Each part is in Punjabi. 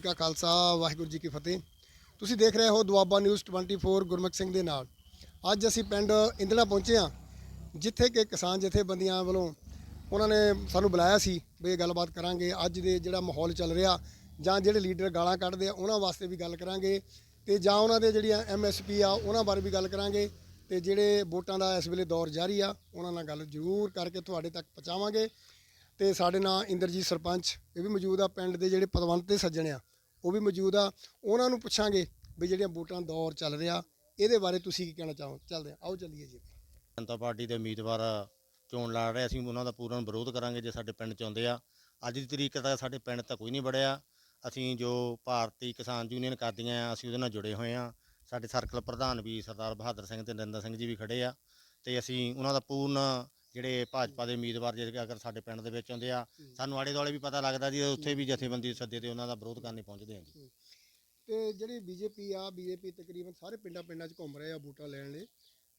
ਜੀ ਕਾ ਖਾਲਸਾ, ਵਾਹਿਗੁਰੂ ਜੀ ਕੀ ਫਤਿਹ। ਤੁਸੀਂ ਦੇਖ ਰਹੇ ਹੋ ਦੁਆਬਾ ਨਿਊਜ਼ 24 ਗੁਰਮੁਖ ਸਿੰਘ ਦੇ ਨਾਲ। ਅੱਜ ਅਸੀਂ ਪਿੰਡ ਇੰਦਲਾ ਪਹੁੰਚੇ ਹਾਂ, ਜਿੱਥੇ ਕਿ ਕਿਸਾਨ ਜਥੇਬੰਦੀਆਂ ਵੱਲੋਂ ਉਹਨਾਂ ਨੇ ਸਾਨੂੰ ਬੁਲਾਇਆ ਸੀ ਵੀ ਇਹ ਗੱਲਬਾਤ ਕਰਾਂਗੇ, ਅੱਜ ਦੇ ਜਿਹੜਾ ਮਾਹੌਲ ਚੱਲ ਰਿਹਾ ਜਾਂ ਜਿਹੜੇ ਲੀਡਰ ਗਾਲਾਂ ਕੱਢਦੇ ਆ, ਉਹਨਾਂ ਵਾਸਤੇ ਵੀ ਗੱਲ ਕਰਾਂਗੇ ਤੇ ਜਾਂ ਉਹਨਾਂ ਦੇ ਜਿਹੜੀਆਂ ਐਮਐਸਪੀ ਆ, ਉਹਨਾਂ ਬਾਰੇ ਵੀ ਗੱਲ ਕਰਾਂਗੇ ਤੇ ਜਿਹੜੇ ਵੋਟਾਂ ਦਾ ਇਸ ਵੇਲੇ ਦੌਰ ਜਾਰੀ ਆ, ਉਹਨਾਂ ਨਾਲ ਗੱਲ ਜ਼ਰੂਰ ਕਰਕੇ ਤੁਹਾਡੇ ਤੱਕ ਪਹੁੰਚਾਵਾਂਗੇ। ਤੇ ਸਾਡੇ ਨਾਲ ਇੰਦਰਜੀਤ ਸਰਪੰਚ, ਇਹ ਵੀ ਮੌਜੂਦ ਆ ਪਿੰਡ ਦੇ ਜਿਹੜੇ ਪਤਵੰਤ ਤੇ ਸੱਜਣ ਆ, ਉਹ ਵੀ ਮੌਜੂਦ ਆ। ਉਹਨਾਂ ਨੂੰ ਪੁੱਛਾਂਗੇ ਵੀ ਜਿਹੜੀਆਂ ਵੋਟਾਂ ਦੌਰ ਚੱਲ ਰਿਹਾ, ਇਹਦੇ ਬਾਰੇ ਤੁਸੀਂ ਕੀ ਕਹਿਣਾ ਚਾਹੋ, ਚੱਲਦੇ ਆ, ਆਓ ਚੱਲੀਏ ਜੀ। ਜਨਤਾ ਪਾਰਟੀ ਦੇ ਉਮੀਦਵਾਰ ਚੋਣ ਲੜ ਰਹੇ, ਅਸੀਂ ਉਹਨਾਂ ਦਾ ਪੂਰਨ ਵਿਰੋਧ ਕਰਾਂਗੇ ਜੇ ਸਾਡੇ ਪਿੰਡ ਚ ਆਉਂਦੇ ਆ। ਅੱਜ ਦੀ ਤਰੀਕ ਤੱਕ ਸਾਡੇ ਪਿੰਡ ਤਾਂ ਕੋਈ ਨਹੀਂ ਵੜਿਆ। ਅਸੀਂ ਜੋ ਭਾਰਤੀ ਕਿਸਾਨ ਯੂਨੀਅਨ ਕਰਦੀਆਂ ਆ, ਅਸੀਂ ਉਹਦੇ ਨਾਲ ਜੁੜੇ ਹੋਏ ਆ। ਸਾਡੇ ਸਰਕਲ ਪ੍ਰਧਾਨ ਵੀ ਸਰਦਾਰ ਬਹਾਦਰ ਸਿੰਘ ਤੇ ਨਰਿੰਦਰ ਸਿੰਘ ਜੀ ਵੀ ਖੜੇ ਆ। ਤੇ ਅਸੀਂ ਉਹਨਾਂ ਦਾ ਪੂਰਨ ਜਿਹੜੇ ਭਾਜਪਾ ਦੇ ਉਮੀਦਵਾਰ ਜੇ ਅਗਰ ਸਾਡੇ ਪਿੰਡ ਦੇ ਵਿੱਚ ਆਉਂਦੇ ਆ ਸਾਨੂੰ ਆਲੇ ਦੁਆਲੇ ਵੀ ਪਤਾ ਲੱਗਦਾ ਜੀ ਉੱਥੇ ਵੀ ਜਥੇਬੰਦੀ ਸੱਦੇ ਤੇ ਉਹਨਾਂ ਦਾ ਵਿਰੋਧ ਕਰਨੇ ਪਹੁੰਚਦੇ ਆ ਜੀ। ਤੇ ਜਿਹੜੀ ਬੀਜੇਪੀ ਆ ਬੀਜੇਪੀ ਤਕਰੀਬਨ ਸਾਰੇ ਪਿੰਡਾਂ ਪਿੰਡਾਂ 'ਚ ਘੁੰਮ ਰਹੇ ਆ ਵੋਟਾਂ ਲੈਣ ਲਈ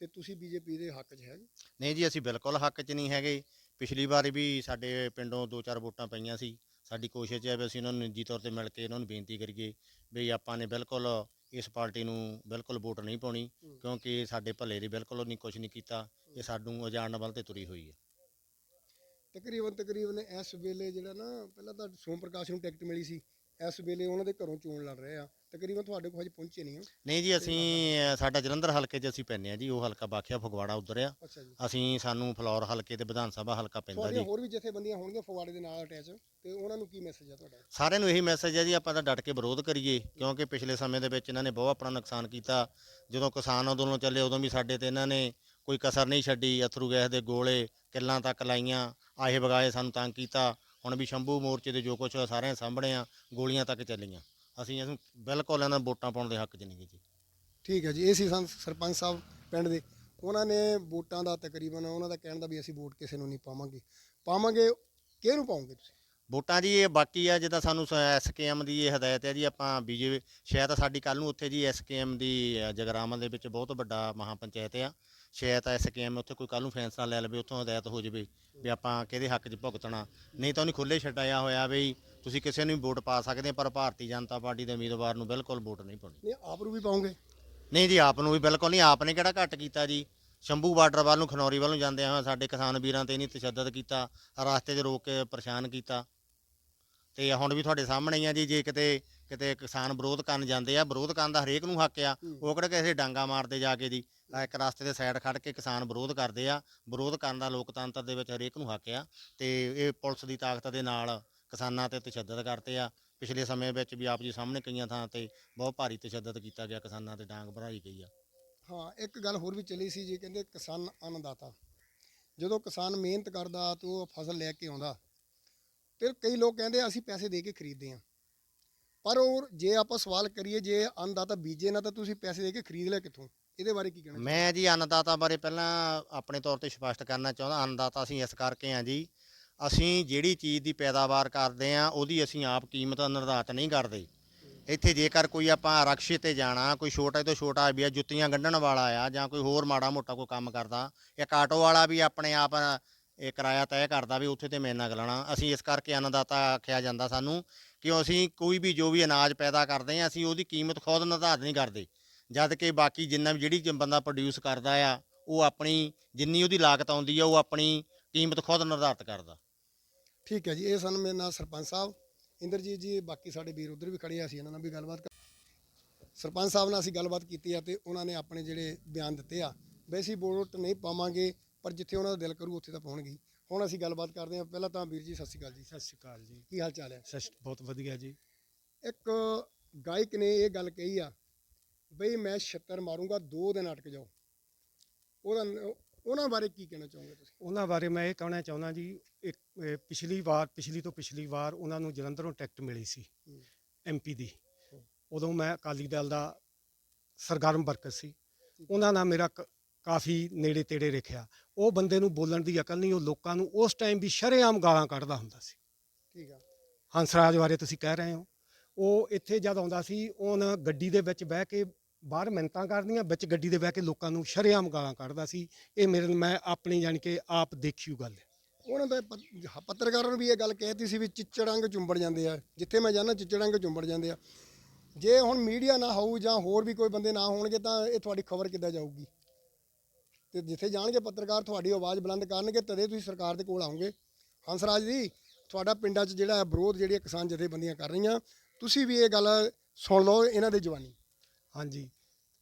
ਤੇ ਤੁਸੀਂ ਬੀਜੇਪੀ ਦੇ ਹੱਕ 'ਚ ਹੈ ਜੀ? ਨਹੀਂ ਜੀ ਅਸੀਂ ਬਿਲਕੁਲ ਹੱਕ 'ਚ ਨਹੀਂ ਹੈਗੇ। ਪਿਛਲੀ ਵਾਰ ਵੀ ਸਾਡੇ ਪਿੰਡੋਂ ਦੋ ਚਾਰ ਵੋਟਾਂ ਪਈਆਂ ਸੀ। ਸਾਡੀ ਕੋਸ਼ਿਸ਼ ਹੈ ਵੀ ਅਸੀਂ ਉਹਨਾਂ ਨੂੰ ਨਿੱਜੀ ਤੌਰ ਤੇ ਮਿਲ ਕੇ ਇਹਨਾਂ ਨੂੰ ਬੇਨਤੀ ਕਰੀਏ ਵੀ ਆਪਾਂ ਨੇ ਬਿਲਕੁਲ ਇਸ ਪਾਰਟੀ ਨੂੰ ਬਿਲਕੁਲ ਵੋਟ ਨਹੀਂ ਪਾਉਣੀ। ਕਿਉਂਕਿ ਇਹ ਸਾਡੇ ਭਲੇ ਦੀ ਬਿਲਕੁਲ ਨਹੀਂ ਕੁਝ ਨਹੀਂ ਕੀਤਾ ਇਹ ਸਾਨੂੰ ਉਜਾੜਨ ਵੱਲ ਤੇ ਤੁਰੀ ਹੋਈ ਹੈ। ਤਕਰੀਬਨ ਤਕਰੀਬਨ ਇਸ ਵੇਲੇ ਜਿਹੜਾ ਨਾ ਪਹਿਲਾਂ ਤਾਂ ਸੋਮ ਪ੍ਰਕਾਸ਼ ਨੂੰ ਟਿਕਟ ਮਿਲੀ ਸੀ। ਇਸ ਵੇਲੇ ਉਹਨਾਂ ਦੇ ਘਰੋਂ ਚੋਣ ਲੜ ਰਹੇ ਆ। ਤਕਰੀਬਨ ਤੁਹਾਡੇ ਕੋਲ ਹਜੇ ਪਹੁੰਚੇ ਨਹੀਂ ਹੋ। ਨਹੀਂ ਜੀ ਅਸੀਂ ਅ, ਸਾਡਾ ਜਲੰਧਰ ਹਲਕੇ 'ਚ ਅਸੀਂ ਪੈਂਦੇ ਆ ਜੀ ਉਹ ਹਲਕਾ ਬਾਖਿਆ ਫਗਵਾੜਾ ਉਧਰ ਆ। ਅੱਛਾ ਜੀ। ਅਸੀਂ ਸਾਨੂੰ ਫਲੋਰ ਹਲਕੇ ਤੇ ਵਿਧਾਨ ਸਭਾ ਹਲਕਾ ਪੈਂਦਾ ਤੁਹਾਡੀਆਂ ਜੀ। ਹੋਰ ਵੀ ਜਥੇਬੰਦੀਆਂ ਹੋਣਗੀਆਂ ਫਗਵਾੜੇ ਦੇ ਨਾਲ ਅਟੈਚ ਤੇ ਉਹਨਾਂ ਨੂੰ ਕੀ ਮੈਸੇਜ ਆ ਤੁਹਾਡਾ? ਸਾਰਿਆਂ ਨੂੰ ਇਹੀ ਮੈਸੇਜ ਹੈ ਜੀ ਆਪਾਂ ਤਾਂ ਡਟ ਕੇ ਵਿਰੋਧ ਕਰੀਏ ਕਿਉਂਕਿ ਪਿਛਲੇ ਸਮੇਂ ਦੇ ਵਿੱਚ ਇਹਨਾਂ ਨੇ ਬਹੁਤ ਆਪਣਾ ਨੁਕਸਾਨ ਕੀਤਾ। ਜਦੋਂ ਕਿਸਾਨ ਅੰਦੋਲਨ ਚੱਲੇ ਉਦੋਂ ਵੀ ਸਾਡੇ ਤੇ ਇਹਨਾਂ ਨੇ ਕੋਈ ਕਸਰ ਨਹੀਂ ਛੱਡੀ ਅਥਰੂ ਗੈਸ ਦੇ ਗੋਲੇ ਕਿੱਲਾਂ ਤੱਕ ਲਾਈਆਂ ਆਹੇ ਵਗਾਏ ਸਾਨੂੰ ਤੰਗ ਕੀਤਾ। ਹੁਣ ਵੀ ਸ਼ੰਭੂ ਮੋਰਚੇ ਦੇ ਜੋ ਕੁਝ ਸਾਰਿਆਂ ਸਾਹਮਣੇ ਆ ਗੋਲੀਆਂ ਤੱਕ ਚੱਲੀਆਂ। ਅਸੀਂ ਅਸੀਂ ਬਿਲਕੁਲ ਇਹਨਾਂ ਵੋਟਾਂ ਪਾਉਣ ਦੇ ਹੱਕ 'ਚ ਨਹੀਂ ਗੇ ਜੀ। ਠੀਕ ਹੈ ਜੀ ਇਹ ਸੀ ਸੰ- ਸਰਪੰਚ ਸਾਹਿਬ ਪਿੰਡ ਦੇ ਉਹਨਾਂ ਨੇ ਵੋਟਾਂ ਦਾ ਤਕਰੀਬਨ ਉਹਨਾਂ ਦਾ ਕਹਿਣ ਦਾ ਵੀ ਅਸੀਂ ਵੋਟ ਕਿਸੇ ਨੂੰ ਨਹੀਂ ਪਾਵਾਂਗੇ। ਪਾਵਾਂਗੇ ਕਿਹਨੂੰ ਪਾਉਂਗੇ ਤੁਸੀਂ? ਵੋਟਾਂ ਜੀ ਇਹ ਬਾਕੀ ਆ ਜਿੱਦਾਂ ਸਾਨੂੰ ਐਸਕੇਐਮ ਦੀ ਇਹ ਹਦਾਇਤ ਹੈ ਜੀ ਆਪਾਂ ਬੀਜੇਪੀ ਸ਼ਾਇਦ ਸਾਡੀ ਕੱਲ ਨੂੰ ਉੱਥੇ ਜੀ ਐਸਕੇਐਮ ਦੀ ਅ, ਜਗਰਾਵਾਂ ਦੇ ਵਿੱਚ ਬਹੁਤ ਵੱਡਾ ਮਹਾ ਪੰਚਾਇਤ ਆ। ਸ਼ਾਇਦ ਐਸਕੇਐਮ ਉੱਥੇ ਕੋਈ ਕੱਲ ਨੂੰ ਫੈਸਲਾ ਲੈ ਲਵੇ ਉੱਥੋਂ ਹਦਾਇਤ ਹੋ ਜਾਵੇ ਵੀ ਆਪਾਂ ਕਿਹਦੇ ਹੱਕ 'ਚ ਭੁਗਤਣਾ। ਨਹੀਂ ਤਾਂ ਉਹਨੇ ਖੁੱਲੇ ਛਡਾਇਆ ਹੋਇਆ ਵੀ ਤੁਸੀਂ ਕਿਸੇ ਨੂੰ ਵੀ ਵੋਟ ਪਾ ਸਕਦੇ ਆ, ਪਰ ਭਾਰਤੀ ਜਨਤਾ ਪਾਰਟੀ ਦੇ ਉਮੀਦਵਾਰ ਨੂੰ ਬਿਲਕੁਲ ਵੋਟ ਨਹੀਂ ਪਾਉਣੀ। ਨਹੀਂ ਆਪ ਨੂੰ ਵੀ ਪਾਉਂਗੇ। ਨਹੀਂ ਜੀ ਆਪ ਨੂੰ ਵੀ ਬਿਲਕੁਲ ਨਹੀਂ ਆਪ ਨੇ ਕਿਹੜਾ ਘੱਟ ਕੀਤਾ ਜੀ? ਸ਼ੰਭੂ ਬਾਰਡਰ ਵੱਲ ਨੂੰ ਖਨੌਰੀ ਵੱਲ ਨੂੰ ਜਾਂਦੇ ਆ ਸਾਡੇ ਕਿਸਾਨ ਵੀਰਾਂ ਤੇ ਨਹੀਂ ਤਸ਼ੱਦਦ ਕੀਤਾ ਰਸਤੇ 'ਚ ਰੋਕ ਕੇ ਪਰੇਸ਼ਾਨ ਕੀਤਾ। ਤੇ ਹੁਣ ਵੀ ਤੁਹਾਡੇ ਸਾਹਮਣੇ ਹੀ ਆ ਜੀ ਜੇ ਕਿਤੇ ਕਿਤੇ ਕਿਸਾਨ ਵਿਰੋਧ ਕਰਨ ਜਾਂਦੇ ਆ ਵਿਰੋਧ ਕਰਨ ਦਾ ਹਰੇਕ ਨੂੰ ਹੱਕ ਆ। ਉਹ ਕਿਹੜਾ ਕਿਸੇ ਡਾਂਗਾ ਮਾਰਦੇ ਜਾ ਕੇ ਜੀ? ਇੱਕ ਰਸਤੇ ਦੇ ਸਾਈਡ ਖੜ ਕੇ ਕਿਸਾਨ ਵਿਰੋਧ ਕਰਦੇ ਆ, ਵਿਰੋਧ ਕਰਨ ਦਾ ਲੋਕਤੰਤਰ ਦੇ ਵਿੱਚ ਹਰੇਕ ਨੂੰ ਹੱਕ ਆ ਤੇ ਇਹ ਪੁਲਿਸ ਦੀ ਤਾਕਤ ਦੇ ਨਾਲ ਕਿਸਾਨਾਂ ਤੇ ਤਸ਼ੱਦਦ ਕਰਦੇ ਆ। ਪਿਛਲੇ ਸਮੇਂ ਵਿੱਚ ਵੀ ਆਪ ਜੀ ਸਾਹਮਣੇ ਕਈਆਂ ਥਾਂ ਤੇ ਬਹੁਤ ਭਾਰੀ ਤਸ਼ੱਦਦ ਕੀਤਾ ਗਿਆ, ਕਿਸਾਨਾਂ ਤੇ ਡਾਂਗ ਭਰਾਈ ਗਈ ਆ। ਹਾਂ, ਇੱਕ ਗੱਲ ਹੋਰ ਵੀ ਚੱਲੀ ਸੀ ਜੀ, ਕਹਿੰਦੇ ਕਿਸਾਨ ਅੰਨਦਾਤਾ। ਜਦੋਂ ਕਿਸਾਨ ਮਿਹਨਤ ਕਰਦਾ ਤੇ ਉਹ ਫਸਲ ਲੈ ਕੇ ਆਉਂਦਾ ਤੇ ਕਈ ਲੋਕ ਕਹਿੰਦੇ ਅਸੀਂ ਪੈਸੇ ਦੇ ਕੇ ਖਰੀਦਦੇ ਹਾਂ। ਪਰ ਉਹ ਜੇ ਆਪਾਂ ਸਵਾਲ ਕਰੀਏ, ਜੇ ਅੰਨਦਾਤਾ ਬੀਜੇ ਨਾ ਤਾਂ ਤੁਸੀਂ ਪੈਸੇ ਦੇ ਕੇ ਖਰੀਦ ਲਿਆ ਕਿੱਥੋਂ? ਇਹਦੇ ਬਾਰੇ ਕੀ ਕਹਿਣਾ ਮੈਂ ਜੀ ਅੰਨਦਾਤਾ ਬਾਰੇ ਪਹਿਲਾਂ ਆਪਣੇ ਤੌਰ ਤੇ ਸਪਸ਼ਟ ਕਰਨਾ ਚਾਹੁੰਦਾ, ਅੰਨਦਾਤਾ ਅਸੀਂ ਇਸ ਕਰਕੇ ਆ ਜੀ, ਅਸੀਂ ਜਿਹੜੀ ਚੀਜ਼ ਦੀ ਪੈਦਾਵਾਰ ਕਰਦੇ ਆ ਉਹਦੀ ਅਸੀਂ ਆਪ ਕੀਮਤ ਨਿਰਧਾਰਤ ਨਹੀਂ ਕਰਦੇ। ਇੱਥੇ ਜੇਕਰ ਕੋਈ ਆਪਾਂ ਰਕਸ਼ੇ ਤੇ ਜਾਣਾ, ਕੋਈ ਛੋਟੇ ਤੋਂ ਛੋਟਾ ਵੀ ਆ, ਜੁੱਤੀਆਂ ਗੰਢਣ ਵਾਲਾ ਆ, ਜਾਂ ਕੋਈ ਹੋਰ ਮਾੜਾ ਮੋਟਾ ਕੋਈ ਕੰਮ ਕਰਦਾ, ਇੱਕ ਆਟੋ ਵਾਲਾ ਵੀ ਆਪਣੇ ਆਪ, ਇਹ ਕਿਰਾਇਆ ਤੈਅ ਕਰਦਾ ਵੀ ਉੱਥੇ ਤੇ ਮੈਂ ਇੰਨਾ ਗਲਣਾ। ਅਸੀਂ ਇਸ ਕਰਕੇ ਅੰਨਦਾਤਾ ਆਖਿਆ ਜਾਂਦਾ ਸਾਨੂੰ ਕਿ ਅਸੀਂ ਕੋਈ ਵੀ ਜੋ ਵੀ ਅਨਾਜ ਪੈਦਾ ਕਰਦੇ ਆ ਅਸੀਂ ਉਹਦੀ ਕੀਮਤ ਖੁਦ ਨਿਰਧਾਰਤ ਨਹੀਂ ਕਰਦੇ। ਜਦ ਕਿ ਬਾਕੀ ਜਿੰਨਾ ਵੀ ਜਿਹੜੀ ਬੰਦਾ ਪ੍ਰੋਡਿਊਸ ਕਰਦਾ ਆ ਉਹ ਆਪਣੀ ਜਿੰਨੀ ਉਹਦੀ ਲਾਗਤ ਆਉਂਦੀ ਆ ਉਹ ਆਪਣੀ ਕੀਮਤ ਖੁਦ ਨਿਰਧਾਰਤ ਕਰਦਾ। ਠੀਕ ਹੈ ਜੀ ਇਹ ਸਨ ਮੇਰੇ ਨਾਲ ਸਰਪੰਚ ਸਾਹਿਬ। ਇੰਦਰਜੀਤ ਜੀ ਬਾਕੀ ਸਾਡੇ ਵੀਰ ਉਧਰ ਵੀ ਖੜੇ ਆ ਅਸੀਂ ਇਹਨਾਂ ਨਾਲ ਵੀ ਗੱਲਬਾਤ ਕਰ ਸਰਪੰਚ ਸਾਹਿਬ ਨਾਲ ਅਸੀਂ ਗੱਲਬਾਤ ਕੀਤੀ ਆ ਤੇ ਉਹਨਾਂ ਨੇ ਆਪਣੇ ਜਿਹੜੇ ਬਿਆਨ ਦਿੱਤੇ ਆ। ਵੀ ਅਸੀਂ ਵੋਟ ਨਹੀਂ ਪਾਵਾਂਗੇ ਪਰ ਜਿੱਥੇ ਉਹਨਾਂ ਦਾ ਦਿਲ ਕਰੂ ਉੱਥੇ ਤਾਂ ਪਹੁੰਚਣਗੇ ਹੁਣ ਅਸੀਂ ਗੱਲਬਾਤ ਕਰਦੇ ਹਾਂ। ਪਹਿਲਾਂ ਤਾਂ ਵੀਰ ਜੀ ਸਤਿ ਸ਼੍ਰੀ ਅਕਾਲ ਜੀ। ਸਤਿ ਸ਼੍ਰੀ ਅਕਾਲ ਜੀ। ਕੀ ਹਾਲ ਚਾਲ ਹੈ? ਸਤਿ ਸ਼੍ਰੀ- ਬਹੁਤ ਵਧੀਆ ਜੀ। ਇੱਕ ਗਾਇਕ ਨੇ ਇਹ ਗੱਲ ਕਹੀ ਆ ਬਈ ਮੈਂ ਛੱਤਰ ਮਾਰੂੰਗਾ ਦੋ ਦਿਨ ਅਟਕ ਜਾਓ। ਉਹਦਾ ਉਹਨਾਂ ਬਾਰੇ ਕੀ ਕਹਿਣਾ ਚਾਹੋਗੇ ਤੁਸੀਂ? ਉਹਨਾਂ ਬਾਰੇ ਮੈਂ ਇਹ ਕਹਿਣਾ ਚਾਹੁੰਦਾ ਜੀ ਇੱਕ ਇਹ ਪਿਛਲੀ ਵਾਰ ਪਿਛਲੀ ਤੋਂ ਪਿਛਲੀ ਵਾਰ ਉਹਨਾਂ ਨੂੰ ਜਲੰਧਰੋਂ ਟਿਕਟ ਮਿਲੀ ਸੀ ਹੂੰ। ਐਮਪੀ ਦੀ। ਹੂੰ। ਉਦੋਂ ਮੈਂ ਅਕਾਲੀ ਦਲ ਦਾ ਸਰਗਰਮ ਵਰਕਰ ਸੀ। ਉਹਨਾਂ ਨਾਲ ਮੇਰਾ ਕ- ਕਾਫੀ ਨੇੜੇ ਤੇੜੇ ਰੱਖਿਆ। ਉਹ ਬੰਦੇ ਨੂੰ ਬੋਲਣ ਦੀ ਅਕਲ ਨਹੀਂ ਉਹ ਲੋਕਾਂ ਨੂੰ ਉਸ ਟਾਈਮ ਵੀ ਸ਼ਰੇਆਮ ਗਾਲਾਂ ਕੱਢਦਾ ਹੁੰਦਾ ਸੀ। ਠੀਕ ਆ। ਹੰਸਰਾਜ ਬਾਰੇ ਤੁਸੀਂ ਕਹਿ ਰਹੇ ਹੋ। ਉਹ ਇੱਥੇ ਜਦ ਆਉਂਦਾ ਸੀ ਉਹਨਾਂ ਗੱਡੀ ਦੇ ਵਿੱਚ ਬਹਿ ਕੇ ਬਾਹਰ ਮਿੰਤਾਂ ਕਰਦੀਆਂ, ਵਿੱਚ ਗੱਡੀ ਦੇ ਬਹਿ ਕੇ ਲੋਕਾਂ ਨੂੰ ਸ਼ਰੇਆਮ ਗਾਲਾਂ ਕੱਢਦਾ ਸੀ। ਇਹ ਮੇਰੇ ਮੈਂ ਆਪਣੀ ਜਾਣੀ ਕਿ ਆਪ ਦੇਖੀ ਗੱਲ। ਹੈ ਉਹਨਾਂ ਦਾ ਪ- ਪੱਤਰਕਾਰਾਂ ਨੂੰ ਵੀ ਇਹ ਗੱਲ ਕਹਿਤੀ ਸੀ ਵੀ ਚਿੱਚੜੰਗ ਚੁੰਬੜ ਜਾਂਦੇ ਆ। ਜਿੱਥੇ ਮੈਂ ਜਾਂਦਾ, ਚਿੱਚੜੰਗ ਚੁੰਬੜ ਜਾਂਦੇ ਆ। ਜੇ ਹੁਣ ਮੀਡੀਆ ਨਾ ਹੋਊ ਜਾਂ ਹੋਰ ਵੀ ਕੋਈ ਬੰਦੇ ਨਾ ਹੋਣਗੇ ਤਾਂ ਇਹ ਤੁਹਾਡੀ ਖਬਰ ਕਿੱਦਾਂ ਜਾਊਗੀ? ਤੇ ਜਿੱਥੇ ਜਾਣਗੇ ਪੱਤਰਕਾਰ, ਤੁਹਾਡੀ ਆਵਾਜ਼ ਬੁਲੰਦ ਕਰਨਗੇ, ਤਦੇ ਤੁਸੀਂ ਸਰਕਾਰ ਦੇ ਕੋਲ ਆਉਂਗੇ ਹੰਸਰਾਜ ਜੀ, ਤੁਹਾਡਾ ਪਿੰਡਾਂ 'ਚ ਜਿਹੜਾ ਵਿਰੋਧ ਜਿਹੜੀਆਂ ਕਿਸਾਨ ਜਥੇਬੰਦੀਆਂ ਕਰ ਰਹੀਆਂ, ਤੁਸੀਂ ਵੀ ਇਹ ਗੱਲ ਸੁਣ ਲਓ, ਇਹਨਾਂ ਦੇ ਜਵਾਨੀ। ਹਾਂਜੀ।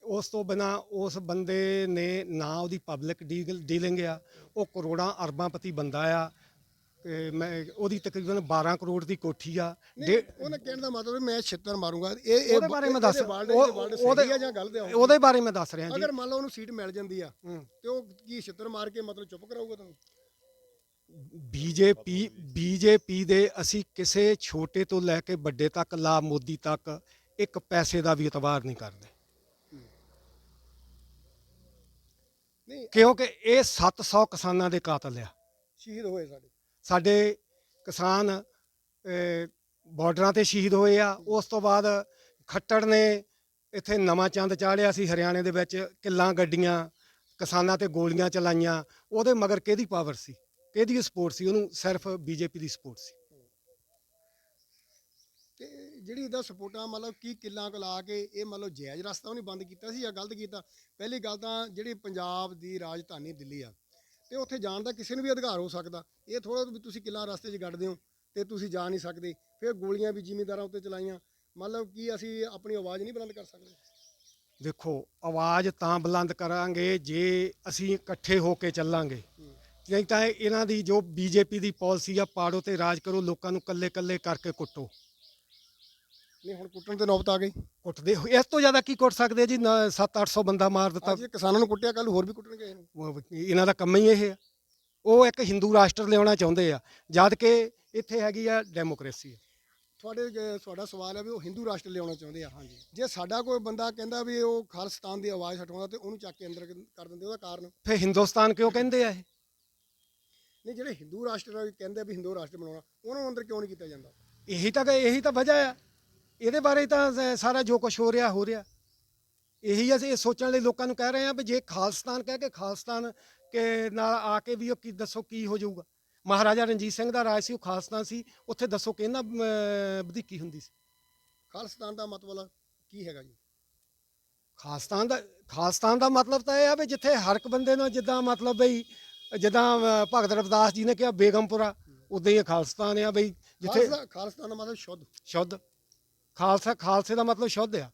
ਉਸ ਤੋਂ ਬਿਨਾ ਉਸ ਬੰਦੇ ਨੇ ਨਾ ਉਹਦੀ ਪਬਲਿਕ ਡੀਲਿੰਗ ਆ। ਉਹ ਕਰੋੜਾਂ ਅਰਬਾਂਪਤੀ ਬੰਦਾ ਆ। ਤੇ ਮੈਂ ਉਹਦੀ ਤਕਰੀਬਨ 12 ਕਰੋੜ ਦੀ ਕੋਠੀ ਆ। ਡੇ- ਉਹਨੇ ਕਹਿਣ ਦਾ ਮਤਲਬ ਮੈਂ ਛਿੱਤਰ ਮਾਰੂੰਗਾ। ਇਹ ਇਹ ਉਹਦੇ ਬਾਰੇ ਮੈਂ ਦੱਸ ਉਹਦੇ- ਜਾਂ ਆ? ਉਹ? ਉਹਦੇ ਬਾਰੇ ਮੈਂ ਦੱਸ ਰਿਹਾ ਜੀ। ਅਗਰ ਮੰਨ ਲਓ ਉਹਨੂੰ ਸੀਟ ਮਿਲ ਜਾਂਦੀ ਆ ਹੂੰ। ਤੇ ਉਹ ਕੀ ਛਿੱਤਰ ਮਾਰ ਕੇ ਮਤਲਬ ਚੁੱਪ ਕਰਾਊਗਾ ਤੁਹਾਨੂੰ? ਬੀਜੇਪੀ ਬੀਜੇਪੀ ਦੇ ਅਸੀਂ ਕਿਸੇ ਛੋਟੇ ਤੋਂ ਲੈ ਕੇ ਵੱਡੇ ਤੱਕ ਲਾ ਮੋਦੀ ਤੱਕ ਇੱਕ ਪੈਸੇ ਦਾ ਵੀ ਇਤਬਾਰ ਨਹੀਂ ਕਰਦੇ। ਨਹੀਂ ਕਿਉਂਕਿ ਇਹ 700 ਕਿਸਾਨਾਂ ਦੇ ਕਾਤਲ ਆ। ਸ਼ਹੀਦ ਹੋਏ ਸਾਡੇ। ਸਾਡੇ ਕਿਸਾਨ ਬਾਰਡਰਾਂ ਤੇ ਸ਼ਹੀਦ ਹੋਏ ਆ। ਉਸ ਤੋਂ ਬਾਅਦ ਖੱਟੜ ਨੇ ਇੱਥੇ ਨਵਾਂ ਚੰਦ ਚਾੜਿਆ ਸੀ ਹਰਿਆਣੇ ਦੇ ਵਿੱਚ ਕਿੱਲਾਂ ਗੱਡੀਆਂ ਕਿਸਾਨਾਂ ਤੇ ਗੋਲੀਆਂ ਚਲਾਈਆਂ। ਉਹਦੇ ਮਗਰ ਕਿਹਦੀ ਪਾਵਰ ਸੀ? ਕਿਹਦੀ ਸਪੋਰਟ ਸੀ? ਉਹਨੂੰ ਸਿਰਫ ਬੀਜੇਪੀ ਦੀ ਸਪੋਰਟ ਸੀ। ਜਿਹੜੀ ਇਹਦਾ ਸਪੋਰਟਾਂ ਮਤਲਬ ਕੀ ਕਿੱਲਾਂ ਲਾ ਕੇ ਇਹ ਮਤਲਬ ਜਾਇਜ਼ ਰਸਤਾ ਉਹਨੇ ਬੰਦ ਕੀਤਾ ਸੀ ਜਾਂ ਗਲਤ ਕੀਤਾ, ਪਹਿਲੀ ਗੱਲ ਤਾਂ ਜਿਹੜੀ ਪੰਜਾਬ ਦੀ ਰਾਜਧਾਨੀ ਦਿੱਲੀ ਆ, ਤੇ ਉੱਥੇ ਜਾਣ ਦਾ ਕਿਸੇ ਨੂੰ ਵੀ ਅਧਿਕਾਰ ਹੋ ਸਕਦਾ, ਇਹ ਥੋੜਾ ਵੀ ਤੁਸੀਂ ਕਿੱਲਾਂ ਰਸਤੇ 'ਚ ਗੱਡਦੇ ਹੋ ਤੇ ਤੁਸੀਂ ਜਾ ਨਹੀਂ ਸਕਦੇ, ਫਿਰ ਗੋਲੀਆਂ ਵੀ ਜ਼ਿਮੀਂਦਾਰਾਂ ਉੱਤੇ ਚਲਾਈਆਂ, ਮਤਲਬ ਕੀ ਅਸੀਂ ਆਪਣੀ ਆਵਾਜ਼ ਨਹੀਂ ਬੁਲੰਦ ਕਰ ਸਕਦੇ। ਦੇਖੋ, ਆਵਾਜ਼ ਤਾਂ ਬੁਲੰਦ ਕਰਾਂਗੇ ਜੇ ਅਸੀਂ ਇਕੱਠੇ ਹੋ ਕੇ ਚੱਲਾਂਗੇ। ਨਹੀਂ ਤਾਂ ਇਹਨਾਂ ਦੀ ਜੋ ਬੀਜੇਪੀ ਦੀ ਪਾਲਿਸੀ ਆ, ਪਾੜੋ ਤੇ ਰਾਜ ਕਰੋ, ਲੋਕਾਂ ਨੂੰ ਕੱਲੇ ਕੱਲੇ ਕਰਕੇ ਕੁੱਟੋ। ਨਹੀਂ ਹੁਣ ਕੁੱਟਣ ਤੇ ਨੌਬਤ ਆ ਗਈ। ਕੁੱਟਦੇ ਹੋ- ਇਸ ਤੋਂ ਜ਼ਿਆਦਾ ਕੀ ਕੁੱਟ ਸਕਦੇ ਆ ਜੀ? 7-800 ਬੰਦਾ ਮਾਰ ਦਿੱਤਾ। ਅੱਜ ਇਹ ਕਿਸਾਨਾਂ ਨੂੰ ਕੁੱਟਿਆ ਕੱਲ ਹੋਰ ਵੀ ਕੁੱਟਣਗੇ ਇਹਨੂੰ। ਉਹ ਇਹਨਾਂ ਦਾ ਕੰਮ ਹੀ ਇਹ ਆ। ਉਹ ਇੱਕ ਹਿੰਦੂ ਰਾਸ਼ਟਰ ਲਿਆਉਣਾ ਚਾਹੁੰਦੇ ਆ ਜਦ ਕਿ ਇੱਥੇ ਹੈਗੀ ਆ ਡੈਮੋਕ੍ਰੇਸੀ। ਤੁਹਾਡੇ ਅਹ, ਤੁਹਾਡਾ ਸਵਾਲ ਹੈ ਵੀ ਉਹ ਹਿੰਦੂ ਰਾਸ਼ਟਰ ਲਿਆਉਣਾ ਚਾਹੁੰਦੇ ਆ। ਜੇ ਸਾਡਾ ਕੋਈ ਬੰਦਾ ਕਹਿੰਦਾ ਵੀ ਉਹ ਖਾਲਿਸਤਾਨ ਦੀ ਆਵਾਜ਼ ਹਟਾਉਂਦਾ ਤੇ ਉਹਨੂੰ ਚੱਕ ਕੇ ਅੰਦਰ ਕਰ ਦਿੰਦੇ ਉਹਦਾ ਕਾਰਨ? ਫਿਰ ਹਿੰਦੁਸਤਾਨ ਕਿਉਂ ਕਹਿੰਦੇ ਆ ਇਹ? ਨਹੀਂ ਜਿਹੜੇ ਹਿੰਦੂ ਰਾਸ਼ਟਰ ਕਹਿੰਦੇ ਵੀ ਹਿੰਦੂ ਰਾਸ਼ਟਰ ਬਣਾਉਣਾ ਉਹਨਾਂ ਨੂੰ ਅੰਦਰ ਕਿਉਂ ਨਹੀਂ ਕੀਤਾ ਜਾਂਦਾ? ਇਹੀ ਤਾਂ ਇਹੀ ਤਾਂ ਵਜ੍ਹਾ ਆ। ਇਹਦੇ ਬਾਰੇ ਤਾਂ ਸ- ਸਾਰਾ ਜੋ ਕੁਝ ਹੋ ਰਿਹਾ ਹੋ ਰਿਹਾ। ਇਹੀ ਅਸੀਂ ਇਹ ਸੋਚਣ ਲਈ ਲੋਕਾਂ ਨੂੰ ਕਹਿ ਰਹੇ ਆ ਵੀ ਜੇ ਖਾਲਿਸਤਾਨ ਕਹਿ ਕੇ ਖਾਲਿਸਤਾਨ ਕੇ ਨਾਲ ਆ ਕੇ ਵੀ ਉਹ ਕੀ ਦੱਸੋ ਕੀ ਹੋ ਜਾਊਗਾ। ਮਹਾਰਾਜਾ ਰਣਜੀਤ ਸਿੰਘ ਦਾ ਰਾਜ ਸੀ ਉਹ ਖਾਲਿਸਤਾਨ ਸੀ ਉੱਥੇ ਦੱਸੋ ਕਿੰਨਾ ਵਧੀਕੀ ਹੁੰਦੀ ਸੀ। ਖਾਲਿਸਤਾਨ ਦਾ ਮਤਲਬ ਕੀ ਹੈਗਾ ਜੀ? ਖਾਲਿਸਤਾਨ ਦਾ ਖਾਲਿਸਤਾਨ ਦਾ ਮਤਲਬ ਤਾਂ ਇਹ ਆ ਵੀ ਜਿੱਥੇ ਹਰ ਇੱਕ ਬੰਦੇ ਨੂੰ ਜਿੱਦਾਂ ਮਤਲਬ ਬਈ ਜਿੱਦਾਂ ਅਹ, ਭਗਤ ਰਵਿਦਾਸ ਜੀ ਨੇ ਕਿਹਾ ਬੇਗਮਪੁਰਾ ਉਦਾਂ ਹੀ ਇਹ ਖਾਲਿਸਤਾਨ ਆ ਬਈ ਜਿੱਥੇ ਖਾਲਸਾ ਖਾਲਿਸਤਾਨ ਦਾ ਮਤਲਬ ਸ਼ੁੱਧ। ਸ਼ੁੱਧ। ਖਾਲਸਾ ਖਾਲਸੇ ਦਾ ਮਤਲਬ ਸ਼ੁੱਧ ਆ।